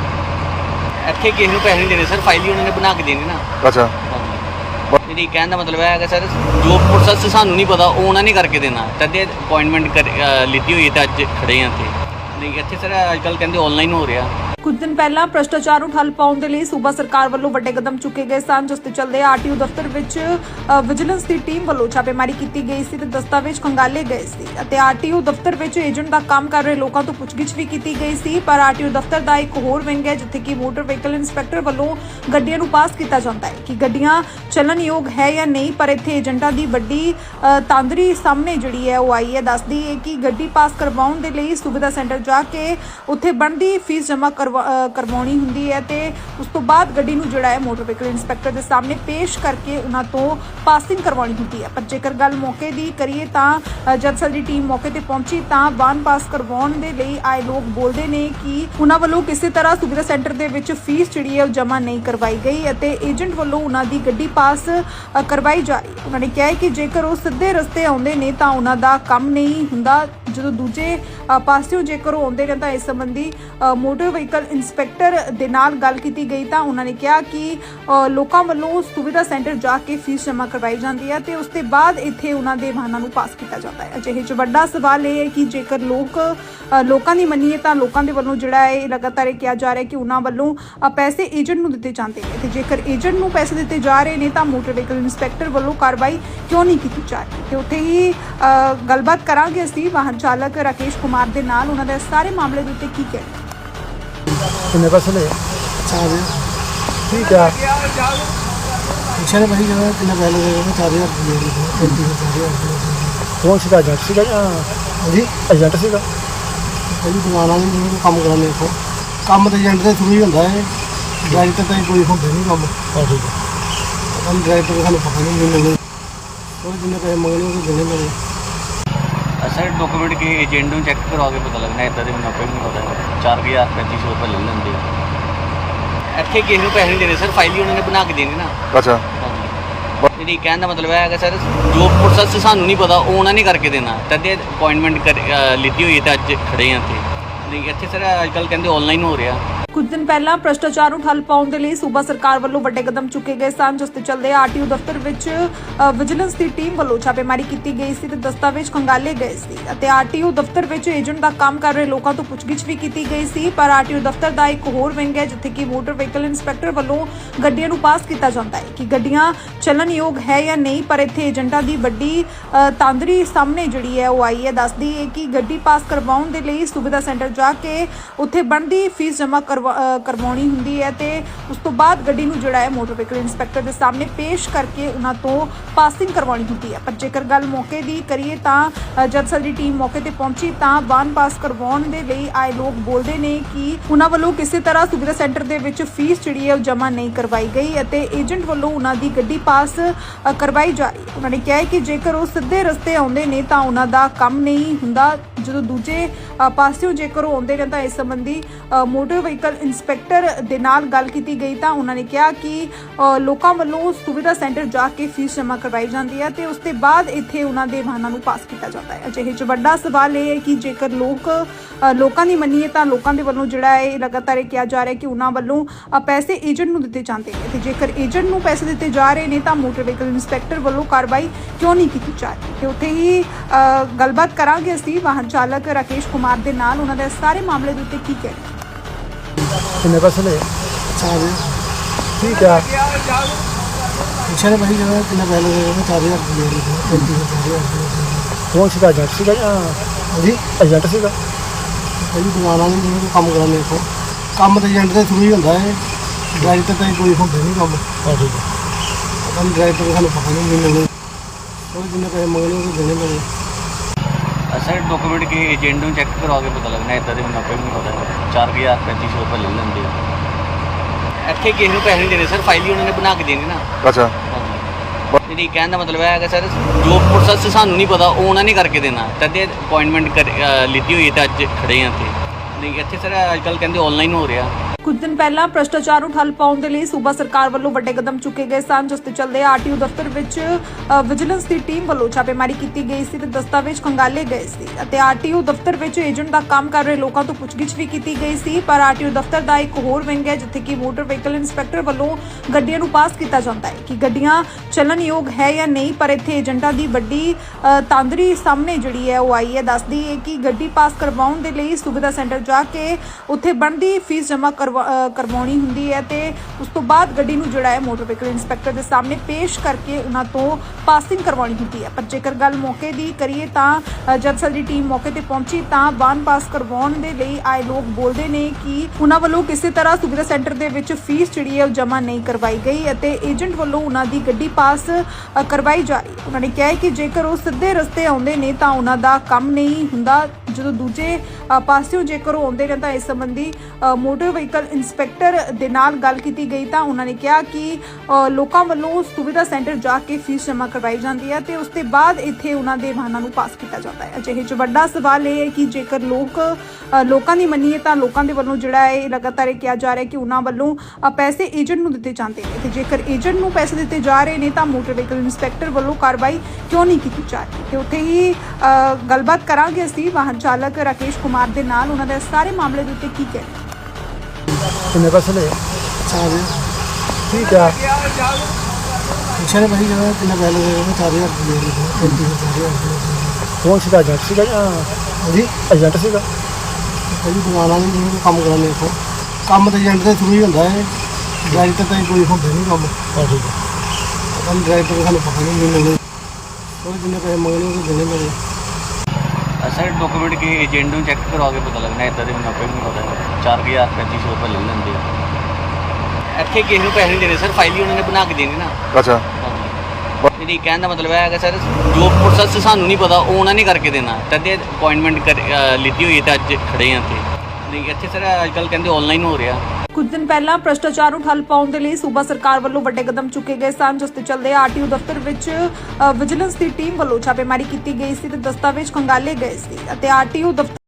ਇੱਥੇ ਕਿਸੇ ਨੂੰ ਪੈਸੇ ਨਹੀਂ ਦੇਣੇ ਸਰ ਫਾਈਲ ਹੀ ਉਹਨਾਂ ਨੇ ਬਣਾ ਕੇ ਦੇਣੀ ਨਾ। ਅੱਛਾ। ਮੇਰੀ ਕਹਿਣ ਦਾ ਮਤਲਬ ਇਹ ਹੈਗਾ ਸਰ ਜੋ ਪ੍ਰੋਸੈਸ ਸਾਨੂੰ ਨਹੀਂ ਪਤਾ ਉਹ ਉਹਨਾਂ ਨੇ ਕਰਕੇ ਦੇਣਾ। ਤਦੇ ਅਪਾਇੰਟਮੈਂਟ ਲਿੱਤੀ ਹੋਈ ਹੈ ਤੇ ਅੱਜ ਖੜੇ ਆ ਇੱਥੇ। ਨਹੀਂ ਇੱਥੇ ਸਰ ਅੱਜ ਕੱਲ ਕਹਿੰਦੇ ਆਨਲਾਈਨ ਹੋ ਰਿਹਾ। ਕੁਝ ਦਿਨ ਪਹਿਲਾਂ ਭ੍ਰਸ਼ਟਾਚਾਰ ਨੂੰ ਠੱਲ ਪਾਉਣ ਦੇ ਲਈ ਸੂਬਾ ਸਰਕਾਰ ਵੱਲੋਂ ਵੱਡੇ ਕਦਮ ਚੁੱਕੇ ਗਏ ਸਨ, ਜਿਸ ਤੇ ਚੱਲਦੇ ਆਰਟੀਓ ਦਫ਼ਤਰ ਵਿੱਚ ਵਿਜੀਲੈਂਸ ਦੀ ਟੀਮ ਵੱਲੋਂ ਛਾਪੇਮਾਰੀ ਕੀਤੀ ਗਈ ਸੀ ਤੇ ਦਸਤਾਵੇਜ਼ ਖੰਗਾਲੇ ਗਏ ਸੀ ਅਤੇ ਆਰਟੀਓ ਦਫ਼ਤਰ ਵਿੱਚ ਏਜੰਟ ਦਾ ਕੰਮ ਕਰ ਰਹੇ ਲੋਕਾਂ ਤੋਂ ਪੁੱਛਗਿੱਛ ਵੀ ਕੀਤੀ ਗਈ ਸੀ, ਪਰ ਆਰਟੀਓ ਦਫ਼ਤਰ ਦਾ ਇੱਕ ਹੋਰ ਵਿੰਗ ਹੈ, ਜਿੱਥੇ ਕਿ ਮੋਟਰ ਵਹੀਕਲ ਇੰਸਪੈਕਟਰ ਵੱਲੋਂ ਗੱਡੀਆਂ ਨੂੰ ਪਾਸ ਕੀਤਾ ਜਾਂਦਾ ਹੈ ਕਿ ਗੱਡੀਆਂ ਚੱਲਣਯੋਗ ਹੈ ਜਾਂ ਨਹੀਂ, ਪਰ ਇੱਥੇ ਏਜੰਟਾਂ ਦੀ ਵੱਡੀ ਤਾਂਦਰੀ ਸਾਹਮਣੇ ਜਿਹੜੀ ਹੈ, ਉਹ ਆਈ ਹੈ। ਦੱਸਦੀ ਹੈ ਕਿ ਗੱਡੀ ਪਾਸ ਕਰਵਾਉਣ ਦੇ ਲਈ ਸੁਵਿਧਾ ਸੈਂਟਰ ਜਾ ਕੇ ਉੱਥੇ ਬਣਦੀ ਫੀਸ ਜਮ੍ਹਾਂ ਕਰਵਾਉਣੀ ਹੁੰਦੀ ਹੈ ਤੇ ਉਸ ਤੋਂ ਬਾਅਦ ਗੱਡੀ ਨੂੰ ਜਿਹੜਾ ਹੈ ਮੋਟਰ ਵਹੀਕਲ ਇੰਸਪੈਕਟਰ ਦੇ ਸਾਹਮਣੇ ਪੇਸ਼ ਕਰਕੇ ਉਹਨਾਂ ਤੋਂ ਪਾਸਿੰਗ ਕਰਵਾਉਣੀ ਹੁੰਦੀ ਹੈ। ਪਰ ਜੇਕਰ ਗੱਲ ਮੌਕੇ ਦੀ ਕਰੀਏ ਤਾਂ ਅ, ਦੀ ਟੀਮ ਮੌਕੇ ਤੇ ਪਹੁੰਚੀ ਤਾਂ ਵਾਹਨ ਪਾਸ ਕਰਵਾਉਣ ਦੇ ਲਈ ਆਏ ਲੋਕ ਬੋਲਦੇ ਨੇ ਕਿ ਉਹਨਾਂ ਵੱਲੋਂ ਕਿਸੇ ਤਰ੍ਹਾਂ ਸੁਵਿਧਾ ਸੈਂਟਰ ਦੇ ਵਿੱਚ ਫੀਸ ਜਿਹੜੀ ਹੈ ਉਹ ਜਮ੍ਹਾਂ ਨਹੀਂ ਕਰਵਾਈ ਗਈ ਅਤੇ ਏਜੰਟ ਵੱਲੋਂ ਉਹਨਾਂ ਦੀ ਗੱਡੀ ਪਾਸ ਕਰਵਾਈ ਜਾ ਰਹੀ ਹੈ। ਉਹਨਾਂ ਨੇ ਕਿਹਾ ਕਿ ਜੇਕਰ ਉਹ ਸਿੱਧੇ ਰਸਤੇ ਆਉਂਦੇ ਨੇ ਤਾਂ ਉਹਨਾਂ ਦਾ ਕੰਮ ਨਹੀਂ ਹੁੰਦਾ। ਜਦੋਂ ਦੂਜੇ ਅ, ਪਾਸਿਓਂ ਜੇਕਰ ਉਹ ਆਉਂਦੇ ਨੇ ਤਾਂ ਇਸ ਸੰਬੰਧੀ ਮੋਟਰ ਵਹੀਕਲ ਇੰਸਪੈਕਟਰ ਦੇ ਨਾਲ ਗੱਲ ਕੀਤੀ ਗਈ ਤਾਂ ਉਹਨਾਂ ਨੇ ਕਿਹਾ ਕਿ ਲੋਕਾਂ ਵੱਲੋਂ ਸੁਵਿਧਾ ਸੈਂਟਰ ਜਾ ਕੇ ਫੀਸ ਜਮ੍ਹਾਂ ਕਰਵਾਈ ਜਾਂਦੀ ਹੈ ਤੇ ਉਸ ਤੋਂ ਬਾਅਦ ਇੱਥੇ ਉਹਨਾਂ ਦੇ ਵਾਹਨਾਂ ਨੂੰ ਪਾਸ ਕੀਤਾ ਜਾਂਦਾ ਹੈ। ਅਜਿਹੇ 'ਚ ਵੱਡਾ ਸਵਾਲ ਇਹ ਹੈ ਕਿ ਜੇਕਰ ਲੋਕ ਲੋਕਾਂ ਦੀ ਮੰਨੀਏ ਤਾਂ ਲੋਕਾਂ ਦੇ ਵੱਲੋਂ ਜਿਹੜਾ ਹੈ ਇਹ ਲਗਾਤਾਰ ਇਹ ਕਿਹਾ ਜਾ ਰਿਹਾ ਕਿ ਉਹਨਾਂ ਵੱਲੋਂ ਪੈਸੇ ਏਜੰਟ ਨੂੰ ਦਿੱਤੇ ਜਾਂਦੇ ਨੇ ਤੇ ਜੇਕਰ ਏਜੰਟ ਨੂੰ ਪੈਸੇ ਦਿੱਤੇ ਜਾ ਰਹੇ ਨੇ ਤਾਂ ਮੋਟਰ ਵਹੀਕਲ ਇੰਸਪੈਕਟਰ ਵੱਲੋਂ ਕਾਰਵਾਈ ਕਿਉਂ ਨਹੀਂ ਕੀਤੀ ਜਾ ਰਹੀ? ਤੇ ਉੱਥੇ ਹੀ ਗੱਲਬਾਤ ਕਰਾਂਗੇ ਅਸੀਂ। ਵਾਹਨ ਚਾਲਕ ਰਾਕੇਸ਼ ਕੁਮਾਰ ਦੇ ਨਾਲ ਉਹਨਾਂ ਦੇ ਸਾਰੇ ਮਾਮਲੇ ਦੇ ਉੱਤੇ ਕੀ ਕਹਿਣਾ ਕਿੰਨੇ ਪੈਸੇ ਲਏ? ਚਾਰ ਠੀਕ ਆ। ਪੁੱਛਿਆ ਨੇ ਭਾਈ ਜਦੋਂ ਕਿੰਨੇ ਪੈਸੇ ਲੱਗੇਗਾ 4000 ਰੁਪਏ ਦੇ ਦਿਓ 35000 ਰੁਪਏ ਕੌਣ ਸੀਗਾ? ਏਜੰਟ ਸੀਗਾ ਜਾਂ ਜੀ ਏਜੰਟ ਸੀਗਾ? ਪਹਿਲੀ ਦੁਕਾਨ ਵਾਲੇ ਜਿਹਨਾਂ ਨੂੰ ਕੰਮ ਇੱਥੋਂ ਕੰਮ ਤੇ ਏਜੰਟ ਦੇ ਥਰੂ ਹੀ ਹੁੰਦਾ ਹੈ ਡਾਇਰੈਕਟਰ ਤਾਂ ਕੋਈ ਹੁੰਦੇ ਨਹੀਂ ਕੰਮ। ਹਾਂ ਠੀਕ ਹੈ ਪਤਾ ਨਹੀਂ ਡਾਇਰੈਕਟਰ ਦਾ ਸਾਨੂੰ ਪਤਾ ਨਹੀਂ। ਮਿਲਣੇ ਉਹ ਜਿੰਨੇ ਪੈਸੇ ਮੰਗਣੇ ਉਹ ਦੇਣੇ ਪੈਣੇ ਸਰ ਡਾਕੂਮੈਂਟ ਕੇ ਏਜੰਟ ਨੂੰ ਚੈੱਕ ਕਰਵਾ ਕੇ ਪਤਾ ਲੱਗਣਾ ਇਦਾਂ ਦੇ ਮੈਨੂੰ ਨਹੀਂ ਪਤਾ। 4000 3500 ਰੁਪਏ ਲੈ ਲੈਂਦੇ ਆ। ਇੱਥੇ ਕਿਸੇ ਨੂੰ ਪੈਸੇ ਨਹੀਂ ਦੇਣੇ ਸਰ ਫਾਈਲ ਹੀ ਉਹਨਾਂ ਨੇ ਬਣਾ ਕੇ ਦੇਣੀ ਨਾ। ਅੱਛਾ। ਜਿਹੜੀ ਕਹਿਣ ਦਾ ਮਤਲਬ ਇਹ ਹੈਗਾ ਸਰ ਜੋ ਪ੍ਰੋਸੈਸ ਸਾਨੂੰ ਨਹੀਂ ਪਤਾ ਉਹ ਉਹਨਾਂ ਨੇ ਕਰਕੇ ਦੇਣਾ। ਤਦੇ ਅਪਾਇੰਟਮੈਂਟ ਲਿੱਤੀ ਹੋਈ ਹੈ ਤੇ ਅੱਜ ਖੜੇ ਆ ਇੱਥੇ। ਨਹੀਂ ਇੱਥੇ ਸਰ ਅੱਜ ਕੱਲ ਕਹਿੰਦੇ ਆਨਲਾਈਨ ਹੋ ਰਿਹਾ। ਕੁਝ ਦਿਨ ਪਹਿਲਾਂ ਭ੍ਰਸ਼ਟਾਚਾਰ ਨੂੰ ਠੱਲ ਪਾਉਣ ਦੇ ਲਈ ਸੂਬਾ ਸਰਕਾਰ ਵੱਲੋਂ ਵੱਡੇ ਕਦਮ ਚੁੱਕੇ ਗਏ ਸਨ, ਜਿਸ ਤੇ ਚੱਲਦੇ ਆਰਟੀਓ ਦਫ਼ਤਰ ਵਿੱਚ ਵਿਜੀਲੈਂਸ ਦੀ ਟੀਮ ਵੱਲੋਂ ਛਾਪੇਮਾਰੀ ਕੀਤੀ ਗਈ ਸੀ ਤੇ ਦਸਤਾਵੇਜ਼ ਖੰਗਾਲੇ ਗਏ ਸੀ ਅਤੇ ਆਰਟੀਓ ਦਫ਼ਤਰ ਵਿੱਚ ਏਜੰਟ ਦਾ ਕੰਮ ਕਰ ਰਹੇ ਲੋਕਾਂ ਤੋਂ ਪੁੱਛਗਿੱਛ ਵੀ ਕੀਤੀ ਗਈ ਸੀ, ਪਰ ਆਰਟੀਓ ਦਫ਼ਤਰ ਦਾ ਇੱਕ ਹੋਰ ਵਿੰਗ ਹੈ, ਜਿੱਥੇ ਕਿ ਮੋਟਰ ਵਹੀਕਲ ਇੰਸਪੈਕਟਰ ਵੱਲੋਂ ਗੱਡੀਆਂ ਨੂੰ ਪਾਸ ਕੀਤਾ ਜਾਂਦਾ ਹੈ ਕਿ ਗੱਡੀਆਂ ਚੱਲਣਯੋਗ ਹੈ ਜਾਂ ਨਹੀਂ, ਪਰ ਇੱਥੇ ਏਜੰਟਾਂ ਦੀ ਵੱਡੀ ਤਾਂਦਰੀ ਸਾਹਮਣੇ ਜਿਹੜੀ ਹੈ, ਉਹ ਆਈ ਹੈ। ਦੱਸਦੀ ਹੈ ਕਿ ਗੱਡੀ ਪਾਸ ਕਰਵਾਉਣ ਦੇ ਲਈ ਸੁਵਿਧਾ ਸੈਂਟਰ ਜਾ ਕੇ ਉੱਥੇ ਬਣਦੀ ਫੀਸ ਜਮ੍ਹਾਂ ਕਰਵਾਉਣੀ ਹੁੰਦੀ ਹੈ ਤੇ ਉਸ ਤੋਂ ਬਾਅਦ ਗੱਡੀ ਨੂੰ ਜਿਹੜਾ ਹੈ ਮੋਟਰ ਵਹੀਕਲ ਇੰਸਪੈਕਟਰ ਦੇ ਸਾਹਮਣੇ ਪੇਸ਼ ਕਰਕੇ ਉਹਨਾਂ ਤੋਂ ਪਾਸਿੰਗ ਕਰਵਾਉਣੀ ਹੁੰਦੀ ਹੈ। ਪਰ ਜੇਕਰ ਗੱਲ ਮੌਕੇ ਦੀ ਕਰੀਏ ਤਾਂ ਅ, ਜਦ ਸਾਡੀ ਟੀਮ ਮੌਕੇ ਤੇ ਪਹੁੰਚੀ ਤਾਂ ਵਾਹਨ ਪਾਸ ਕਰਵਾਉਣ ਦੇ ਲਈ ਆਏ ਲੋਕ ਬੋਲਦੇ ਨੇ ਕਿ ਉਹਨਾਂ ਵੱਲੋਂ ਕਿਸੇ ਤਰ੍ਹਾਂ ਸੁਵਿਧਾ ਸੈਂਟਰ ਦੇ ਵਿੱਚ ਫੀਸ ਜਿਹੜੀ ਹੈ ਉਹ ਜਮ੍ਹਾਂ ਨਹੀਂ ਕਰਵਾਈ ਗਈ ਅਤੇ ਏਜੰਟ ਵੱਲੋਂ ਉਹਨਾਂ ਦੀ ਗੱਡੀ ਪਾਸ ਕਰਵਾਈ ਜਾ ਰਹੀ ਹੈ ਉਹਨਾਂ ਨੇ ਕਿਹਾ ਕਿ ਜੇਕਰ ਉਹ ਸਿੱਧੇ ਰਸਤੇ ਆਉਂਦੇ ਨੇ ਤਾਂ ਉਹਨਾਂ ਦਾ ਕੰਮ ਨਹੀਂ ਹੁੰਦਾ। ਜਦੋਂ ਦੂਜੇ ਪਾਸਿਓਂ ਜੇਕਰ ਉਹ ਆਉਂਦੇ ਨੇ ਤਾਂ ਇਸ ਸੰਬੰਧੀ ਮੋਟਰ ਵਹੀਕਲ ਇੰਸਪੈਕਟਰ ਦੇ ਨਾਲ ਗੱਲ ਕੀਤੀ ਗਈ ਤਾਂ ਉਹਨਾਂ ਨੇ ਕਿਹਾ ਕਿ ਲੋਕਾਂ ਵੱਲੋਂ ਸੁਵਿਧਾ ਸੈਂਟਰ ਜਾ ਕੇ ਫੀਸ ਜਮ੍ਹਾਂ ਕਰਵਾਈ ਜਾਂਦੀ ਹੈ ਤੇ ਉਸ ਤੋਂ ਬਾਅਦ ਇੱਥੇ ਉਹਨਾਂ ਦੇ ਵਾਹਨਾਂ ਨੂੰ ਪਾਸ ਕੀਤਾ ਜਾਂਦਾ ਹੈ। ਅਜਿਹੇ 'ਚ ਵੱਡਾ ਸਵਾਲ ਇਹ ਹੈ ਕਿ ਜੇਕਰ ਲੋਕ ਲੋਕਾਂ ਦੀ ਮੰਨੀਏ ਤਾਂ ਲੋਕਾਂ ਦੇ ਵੱਲੋਂ ਜਿਹੜਾ ਹੈ ਇਹ ਲਗਾਤਾਰ ਇਹ ਕਿਹਾ ਜਾ ਰਿਹਾ ਕਿ ਉਹਨਾਂ ਵੱਲੋਂ ਪੈਸੇ ਏਜੰਟ ਨੂੰ ਦਿੱਤੇ ਜਾਂਦੇ ਨੇ ਤੇ ਜੇਕਰ ਏਜੰਟ ਨੂੰ ਪੈਸੇ ਦਿੱਤੇ ਜਾ ਰਹੇ ਨੇ ਤਾਂ ਮੋਟਰ ਵਹੀਕਲ ਇੰਸਪੈਕਟਰ ਵੱਲੋਂ ਕਾਰਵਾਈ ਕਿਉਂ ਨਹੀਂ ਕੀਤੀ ਜਾ ਰਹੀ? ਤੇ ਉੱਥੇ ਹੀ ਗੱਲਬਾਤ ਕਰਾਂਗੇ ਅਸੀਂ ਵਾਹਨ ਚਾਲਕ ਰਾਕੇਸ਼ ਕੁਮਾਰ ਦੇ ਨਾਲ ਉਹਨਾਂ ਦੇ ਸਾਰੇ ਮਾਮਲੇ ਦੇ ਉੱਤੇ ਕੀ ਕਹਿਣਾ ਕਿੰਨੇ ਪੈਸੇ ਲਏ? ਚਾਰ ਠੀਕ ਆ। ਪੁੱਛਿਆ ਨੇ ਭਾਈ ਜਦੋਂ ਕਿੰਨੇ ਪੈਸੇ ਲੱਗੇਗਾ 4000 ਰੁਪਏ ਦੇ ਦਿਓ 35000 ਰੁਪਏ ਕੌਣ ਸੀਗਾ ਏਜੰਟ ਸੀਗਾ ਜਾਂ ਜੀ ਏਜੰਟ ਸੀਗਾ? ਪਹਿਲੀ ਦੁਕਾਨ ਵਾਲੇ ਜਿਹਨਾਂ ਨੂੰ ਕੰਮ ਕਰਾਉਂਦੇ ਇੱਥੋਂ। ਕੰਮ ਤੇ ਏਜੰਟ ਦੇ ਥਰੂ ਹੀ ਹੁੰਦਾ ਹੈ ਡਾਇਰੈਕਟਰ ਤਾਂ ਕੋਈ ਹੁੰਦੇ ਨਹੀਂ ਕੰਮ। ਹਾਂ ਠੀਕ ਹੈ ਪਤਾ ਨਹੀਂ ਡਾਇਰੈਕਟਰ ਸਾਨੂੰ ਪਤਾ ਨਹੀਂ ਮਿਲਣੇ ਉਹ ਜਿੰਨੇ ਪੈਸੇ ਮੰਗਣੇ ਉਹ ਦੇਣੇ ਪੈਣੇ। ਸਰ ਡਾਕੂਮੈਂਟ ਕੇ ਏਜੰਟ ਨੂੰ ਚੈੱਕ ਕਰਵਾ ਕੇ ਪਤਾ ਲੱਗਣਾ ਇਦਾਂ ਦੇ ਮੈਨੂੰ ਵੀ ਨਹੀਂ ਪਤਾ 4000 3500 ਰੁਪਏ ਲੈ ਲੈਂਦੇ ਆ। ਇੱਥੇ ਕਿਸੇ ਨੂੰ ਪੈਸੇ ਨਹੀਂ ਦੇਣੇ ਸਰ ਫਾਈਲ ਹੀ ਉਹਨਾਂ ਨੇ ਬਣਾ ਕੇ ਦੇਣੀ ਨਾ। ਅੱਛਾ। ਜਿਹੜੀ ਕਹਿਣ ਦਾ ਮਤਲਬ ਇਹ ਹੈਗਾ ਸਰ ਜੋ ਪ੍ਰੋਸੈਸ ਸਾਨੂੰ ਨਹੀਂ ਪਤਾ ਉਹ ਉਹਨਾਂ ਨੇ ਕਰਕੇ ਦੇਣਾ। ਤਦੇ ਅਪਾਇੰਟਮੈਂਟ ਲਿੱਤੀ ਹੋਈ ਹੈ ਤੇ ਅੱਜ ਖੜੇ ਆ ਇੱਥੇ। ਨਹੀਂ ਇੱਥੇ ਸਰ ਅੱਜ ਕੱਲ ਕਹਿੰਦੇ ਆਨਲਾਈਨ ਹੋ ਰਿਹਾ। ਕੁਝ ਦਿਨ ਪਹਿਲਾਂ ਭ੍ਰਸ਼ਟਾਚਾਰ ਨੂੰ ਠੱਲ ਪਾਉਣ ਦੇ ਲਈ ਸੂਬਾ ਸਰਕਾਰ ਵੱਲੋਂ ਵੱਡੇ ਕਦਮ ਚੁੱਕੇ ਗਏ ਸਨ, ਜਿਸ ਤੇ ਚੱਲਦੇ ਆਰਟੀਓ ਦਫ਼ਤਰ ਵਿੱਚ ਵਿਜੀਲੈਂਸ ਦੀ ਟੀਮ ਵੱਲੋਂ ਛਾਪੇਮਾਰੀ ਕੀਤੀ ਗਈ ਸੀ ਤੇ ਦਸਤਾਵੇਜ਼ ਖੰਗਾਲੇ ਗਏ ਸੀ ਅਤੇ ਆਰਟੀਓ ਦਫ਼ਤਰ ਵਿੱਚ ਏਜੰਟ ਦਾ ਕੰਮ ਕਰ ਰਹੇ ਲੋਕਾਂ ਤੋਂ ਪੁੱਛਗਿੱਛ ਵੀ ਕੀਤੀ ਗਈ ਸੀ, ਪਰ ਆਰਟੀਓ ਦਫ਼ਤਰ ਦਾ ਇੱਕ ਹੋਰ ਵਿੰਗ ਹੈ, ਜਿੱਥੇ ਕਿ ਮੋਟਰ ਵਹੀਕਲ ਇੰਸਪੈਕਟਰ ਵੱਲੋਂ ਗੱਡੀਆਂ ਨੂੰ ਪਾਸ ਕੀਤਾ ਜਾਂਦਾ ਹੈ ਕਿ ਗੱਡੀਆਂ ਚੱਲਣਯੋਗ ਹੈ ਜਾਂ ਨਹੀਂ, ਪਰ ਇੱਥੇ ਏਜੰਟਾਂ ਦੀ ਵੱਡੀ ਤਾਂਦਰੀ ਸਾਹਮਣੇ ਜਿਹੜੀ ਹੈ, ਉਹ ਆਈ ਹੈ। ਦੱਸਦੀ ਹੈ ਕਿ ਗੱਡੀ ਪਾਸ ਕਰਵਾਉਣ ਦੇ ਲਈ ਸੁਵਿਧਾ ਸੈਂਟਰ ਜਾ ਕੇ ਉੱਥੇ ਬਣਦੀ ਫੀਸ ਜਮ੍ਹਾਂ ਕਰਵਾਉਣੀ ਹੁੰਦੀ ਹੈ ਤੇ ਉਸ ਤੋਂ ਬਾਅਦ ਗੱਡੀ ਨੂੰ ਜਿਹੜਾ ਹੈ ਮੋਟਰ ਵਹੀਕਲ ਇੰਸਪੈਕਟਰ ਦੇ ਸਾਹਮਣੇ ਪੇਸ਼ ਕਰਕੇ ਉਹਨਾਂ ਤੋਂ ਪਾਸਿੰਗ ਕਰਵਾਉਣੀ ਹੁੰਦੀ ਹੈ। ਪਰ ਜੇਕਰ ਗੱਲ ਮੌਕੇ ਦੀ ਕਰੀਏ ਤਾਂ ਜਦ ਸਾਡੀ ਟੀਮ ਮੌਕੇ ਤੇ ਪਹੁੰਚੀ ਤਾਂ ਵਾਹਨ ਪਾਸ ਕਰਵਾਉਣ ਦੇ ਲਈ ਆਏ ਲੋਕ ਬੋਲਦੇ ਨੇ ਕਿ ਉਹਨਾਂ ਵੱਲੋਂ ਕਿਸੇ ਤਰ੍ਹਾਂ ਸੁਵਿਧਾ ਸੈਂਟਰ ਦੇ ਵਿੱਚ ਫੀਸ ਜਿਹੜੀ ਹੈ ਉਹ ਜਮ੍ਹਾਂ ਨਹੀਂ ਕਰਵਾਈ ਗਈ ਅਤੇ ਏਜੰਟ ਵੱਲੋਂ ਉਹਨਾਂ ਦੀ ਗੱਡੀ ਪਾਸ ਕਰਵਾਈ ਜਾ ਰਹੀ ਉਹਨਾਂ ਨੇ ਕਿਹਾ ਕਿ ਜੇਕਰ ਉਹ ਸਿੱਧੇ ਰਸਤੇ ਆਉਂਦੇ ਨੇ ਤਾਂ ਉਹਨਾਂ ਦਾ ਕੰਮ ਨਹੀਂ ਹੁੰਦਾ। ਜਦੋਂ ਦੂਜੇ ਪਾਸਿਓਂ ਜੇਕਰ ਉਹ ਆਉਂਦੇ ਨੇ ਤਾਂ ਇਸ ਸੰਬੰਧੀ ਮੋਟਰ ਵਹੀਕਲ ਇੰਸਪੈਕਟਰ ਦੇ ਨਾਲ ਗੱਲ ਕੀਤੀ ਗਈ ਤਾਂ ਉਹਨਾਂ ਨੇ ਕਿਹਾ ਕਿ ਲੋਕਾਂ ਵੱਲੋਂ ਸੁਵਿਧਾ ਸੈਂਟਰ ਜਾ ਕੇ ਫੀਸ ਜਮ੍ਹਾਂ ਕਰਵਾਈ ਜਾਂਦੀ ਹੈ ਤੇ ਉਸ ਤੋਂ ਬਾਅਦ ਇੱਥੇ ਉਹਨਾਂ ਦੇ ਵਾਹਨਾਂ ਨੂੰ ਪਾਸ ਕੀਤਾ ਜਾਂਦਾ ਹੈ। ਅਜਿਹੇ 'ਚ ਵੱਡਾ ਸਵਾਲ ਇਹ ਹੈ ਕਿ ਜੇਕਰ ਲੋਕ ਲੋਕਾਂ ਦੀ ਮੰਨੀਏ ਤਾਂ ਲੋਕਾਂ ਦੇ ਵੱਲੋਂ ਜਿਹੜਾ ਹੈ ਇਹ ਲਗਾਤਾਰ ਇਹ ਕਿਹਾ ਜਾ ਰਿਹਾ ਕਿ ਉਹਨਾਂ ਵੱਲੋਂ ਪੈਸੇ ਏਜੰਟ ਨੂੰ ਦਿੱਤੇ ਜਾਂਦੇ ਨੇ ਤੇ ਜੇਕਰ ਏਜੰਟ ਨੂੰ ਪੈਸੇ ਦਿੱਤੇ ਜਾ ਰਹੇ ਨੇ ਤਾਂ ਮੋਟਰ ਵਹੀਕਲ ਇੰਸਪੈਕਟਰ ਵੱਲੋਂ ਕਾਰਵਾਈ ਕਿਉਂ ਨਹੀਂ ਕੀਤੀ ਜਾ ਰਹੀ? ਤੇ ਉੱਥੇ ਹੀ ਗੱਲਬਾਤ ਕਰਾਂਗੇ ਅਸੀਂ ਵਾਹਨ ਚਾਲਕ ਰਾਕੇਸ਼ ਕੁਮਾਰ ਦੇ ਨਾਲ ਉਹਨਾਂ ਦੇ ਸਾਰੇ ਮਾਮਲੇ ਦੇ ਉੱਤੇ ਕੀ ਕਹਿਣਾ ਕਿੰਨੇ ਪੈਸੇ ਲਏ? ਚਾਰ ਠੀਕ ਆ। ਪੁੱਛਿਆ ਨੇ ਭਾਈ ਜਦੋਂ ਕਿੰਨੇ ਪੈਸੇ ਲਗੇ ਉਹ 4000 ਰੁਪਏ ਦੇ ਦਿੱਤੇ 35000 ਕੌਣ ਸੀਗਾ ਏਜੰਟ ਸੀਗਾ ਜਾਂ ਜੀ ਏਜੰਟ ਸੀਗਾ? ਪਹਿਲੀ ਦੁਕਾਨ ਵਾਲੇ ਜਿਹਨਾਂ ਨੂੰ ਕੰਮ ਕਰਾਉਂਦੇ ਇੱਥੋਂ। ਕੰਮ ਤਾਂ ਏਜੰਟ ਦੇ ਥਰੂ ਹੀ ਹੁੰਦਾ ਹੈ ਡਾਇਰੈਕਟਰ ਤਾਂ ਕੋਈ ਹੁੰਦਾ ਨਹੀਂ ਕੰਮ। ਹਾਂ ਠੀਕ ਹੈ ਕੰਮ ਡਾਇਰੈਕਟਰ ਸਾਨੂੰ ਪਤਾ ਨਹੀਂ ਮਿਲਣੇ ਉਹ ਜਿੰਨੇ ਪੈਸੇ ਮੰਗਣੇ ਉਹ ਦੇਣੇ ਮੇਰੇ ਸਰ ਡਾਕੂਮੈਂਟ ਕੇ ਏਜੰਟ ਨੂੰ ਚੈੱਕ ਕਰਵਾ ਕੇ ਪਤਾ ਲੱਗਣਾ ਇਦਾਂ ਦੇ ਮੈਨੂੰ ਆਪੇ ਵੀ ਨਹੀਂ ਪਤਾ 4000 3500 ਰੁਪਏ ਲੈ ਲੈਂਦੇ ਆ। ਇੱਥੇ ਕਿਸੇ ਨੂੰ ਪੈਸੇ ਨਹੀਂ ਦੇਣੇ ਸਰ ਫਾਈਲ ਹੀ ਉਹਨਾਂ ਨੇ ਬਣਾ ਕੇ ਦੇਣੀ ਨਾ। ਅੱਛਾ। ਮੇਰੀ ਕਹਿਣ ਦਾ ਮਤਲਬ ਇਹ ਹੈ ਕਿ ਸਰ ਜੋ ਪ੍ਰੋਸੈਸ ਸਾਨੂੰ ਨਹੀਂ ਪਤਾ ਉਹ ਉਹਨਾਂ ਨੇ ਕਰਕੇ ਦੇਣਾ। ਤਦੇ ਅਪਾਇੰਟਮੈਂਟ ਲਿੱਤੀ ਹੋਈ ਹੈ ਤਾਂ ਅੱਜ ਖੜੇ ਹਾਂ ਇੱਥੇ। ਨਹੀਂ ਇੱਥੇ ਸਰ ਅੱਜ ਕੱਲ੍ਹ ਕਹਿੰਦੇ ਆਨਲਾਈਨ ਹੋ ਰਿਹਾ। ਕੁਝ ਦਿਨ ਪਹਿਲਾਂ ਭ੍ਰਸ਼ਟਾਚਾਰ ਨੂੰ ਠੱਲ ਪਾਉਣ ਦੇ ਲਈ ਸੂਬਾ ਸਰਕਾਰ ਵੱਲੋਂ ਵੱਡੇ ਕਦਮ ਚੁੱਕੇ ਗਏ ਸਨ, ਜਿਸ ਤੇ ਚੱਲਦੇ ਆਰਟੀਓ ਦਫ਼ਤਰ ਵਿੱਚ ਵਿਜੀਲੈਂਸ ਦੀ ਟੀਮ ਵੱਲੋਂ ਛਾਪੇਮਾਰੀ ਕੀਤੀ ਗਈ ਸੀ ਤੇ ਦਸਤਾਵੇਜ਼ ਖੰਗਾਲੇ ਗਏ ਸੀ ਅਤੇ ਆਰਟੀਓ ਦਫ਼ਤਰ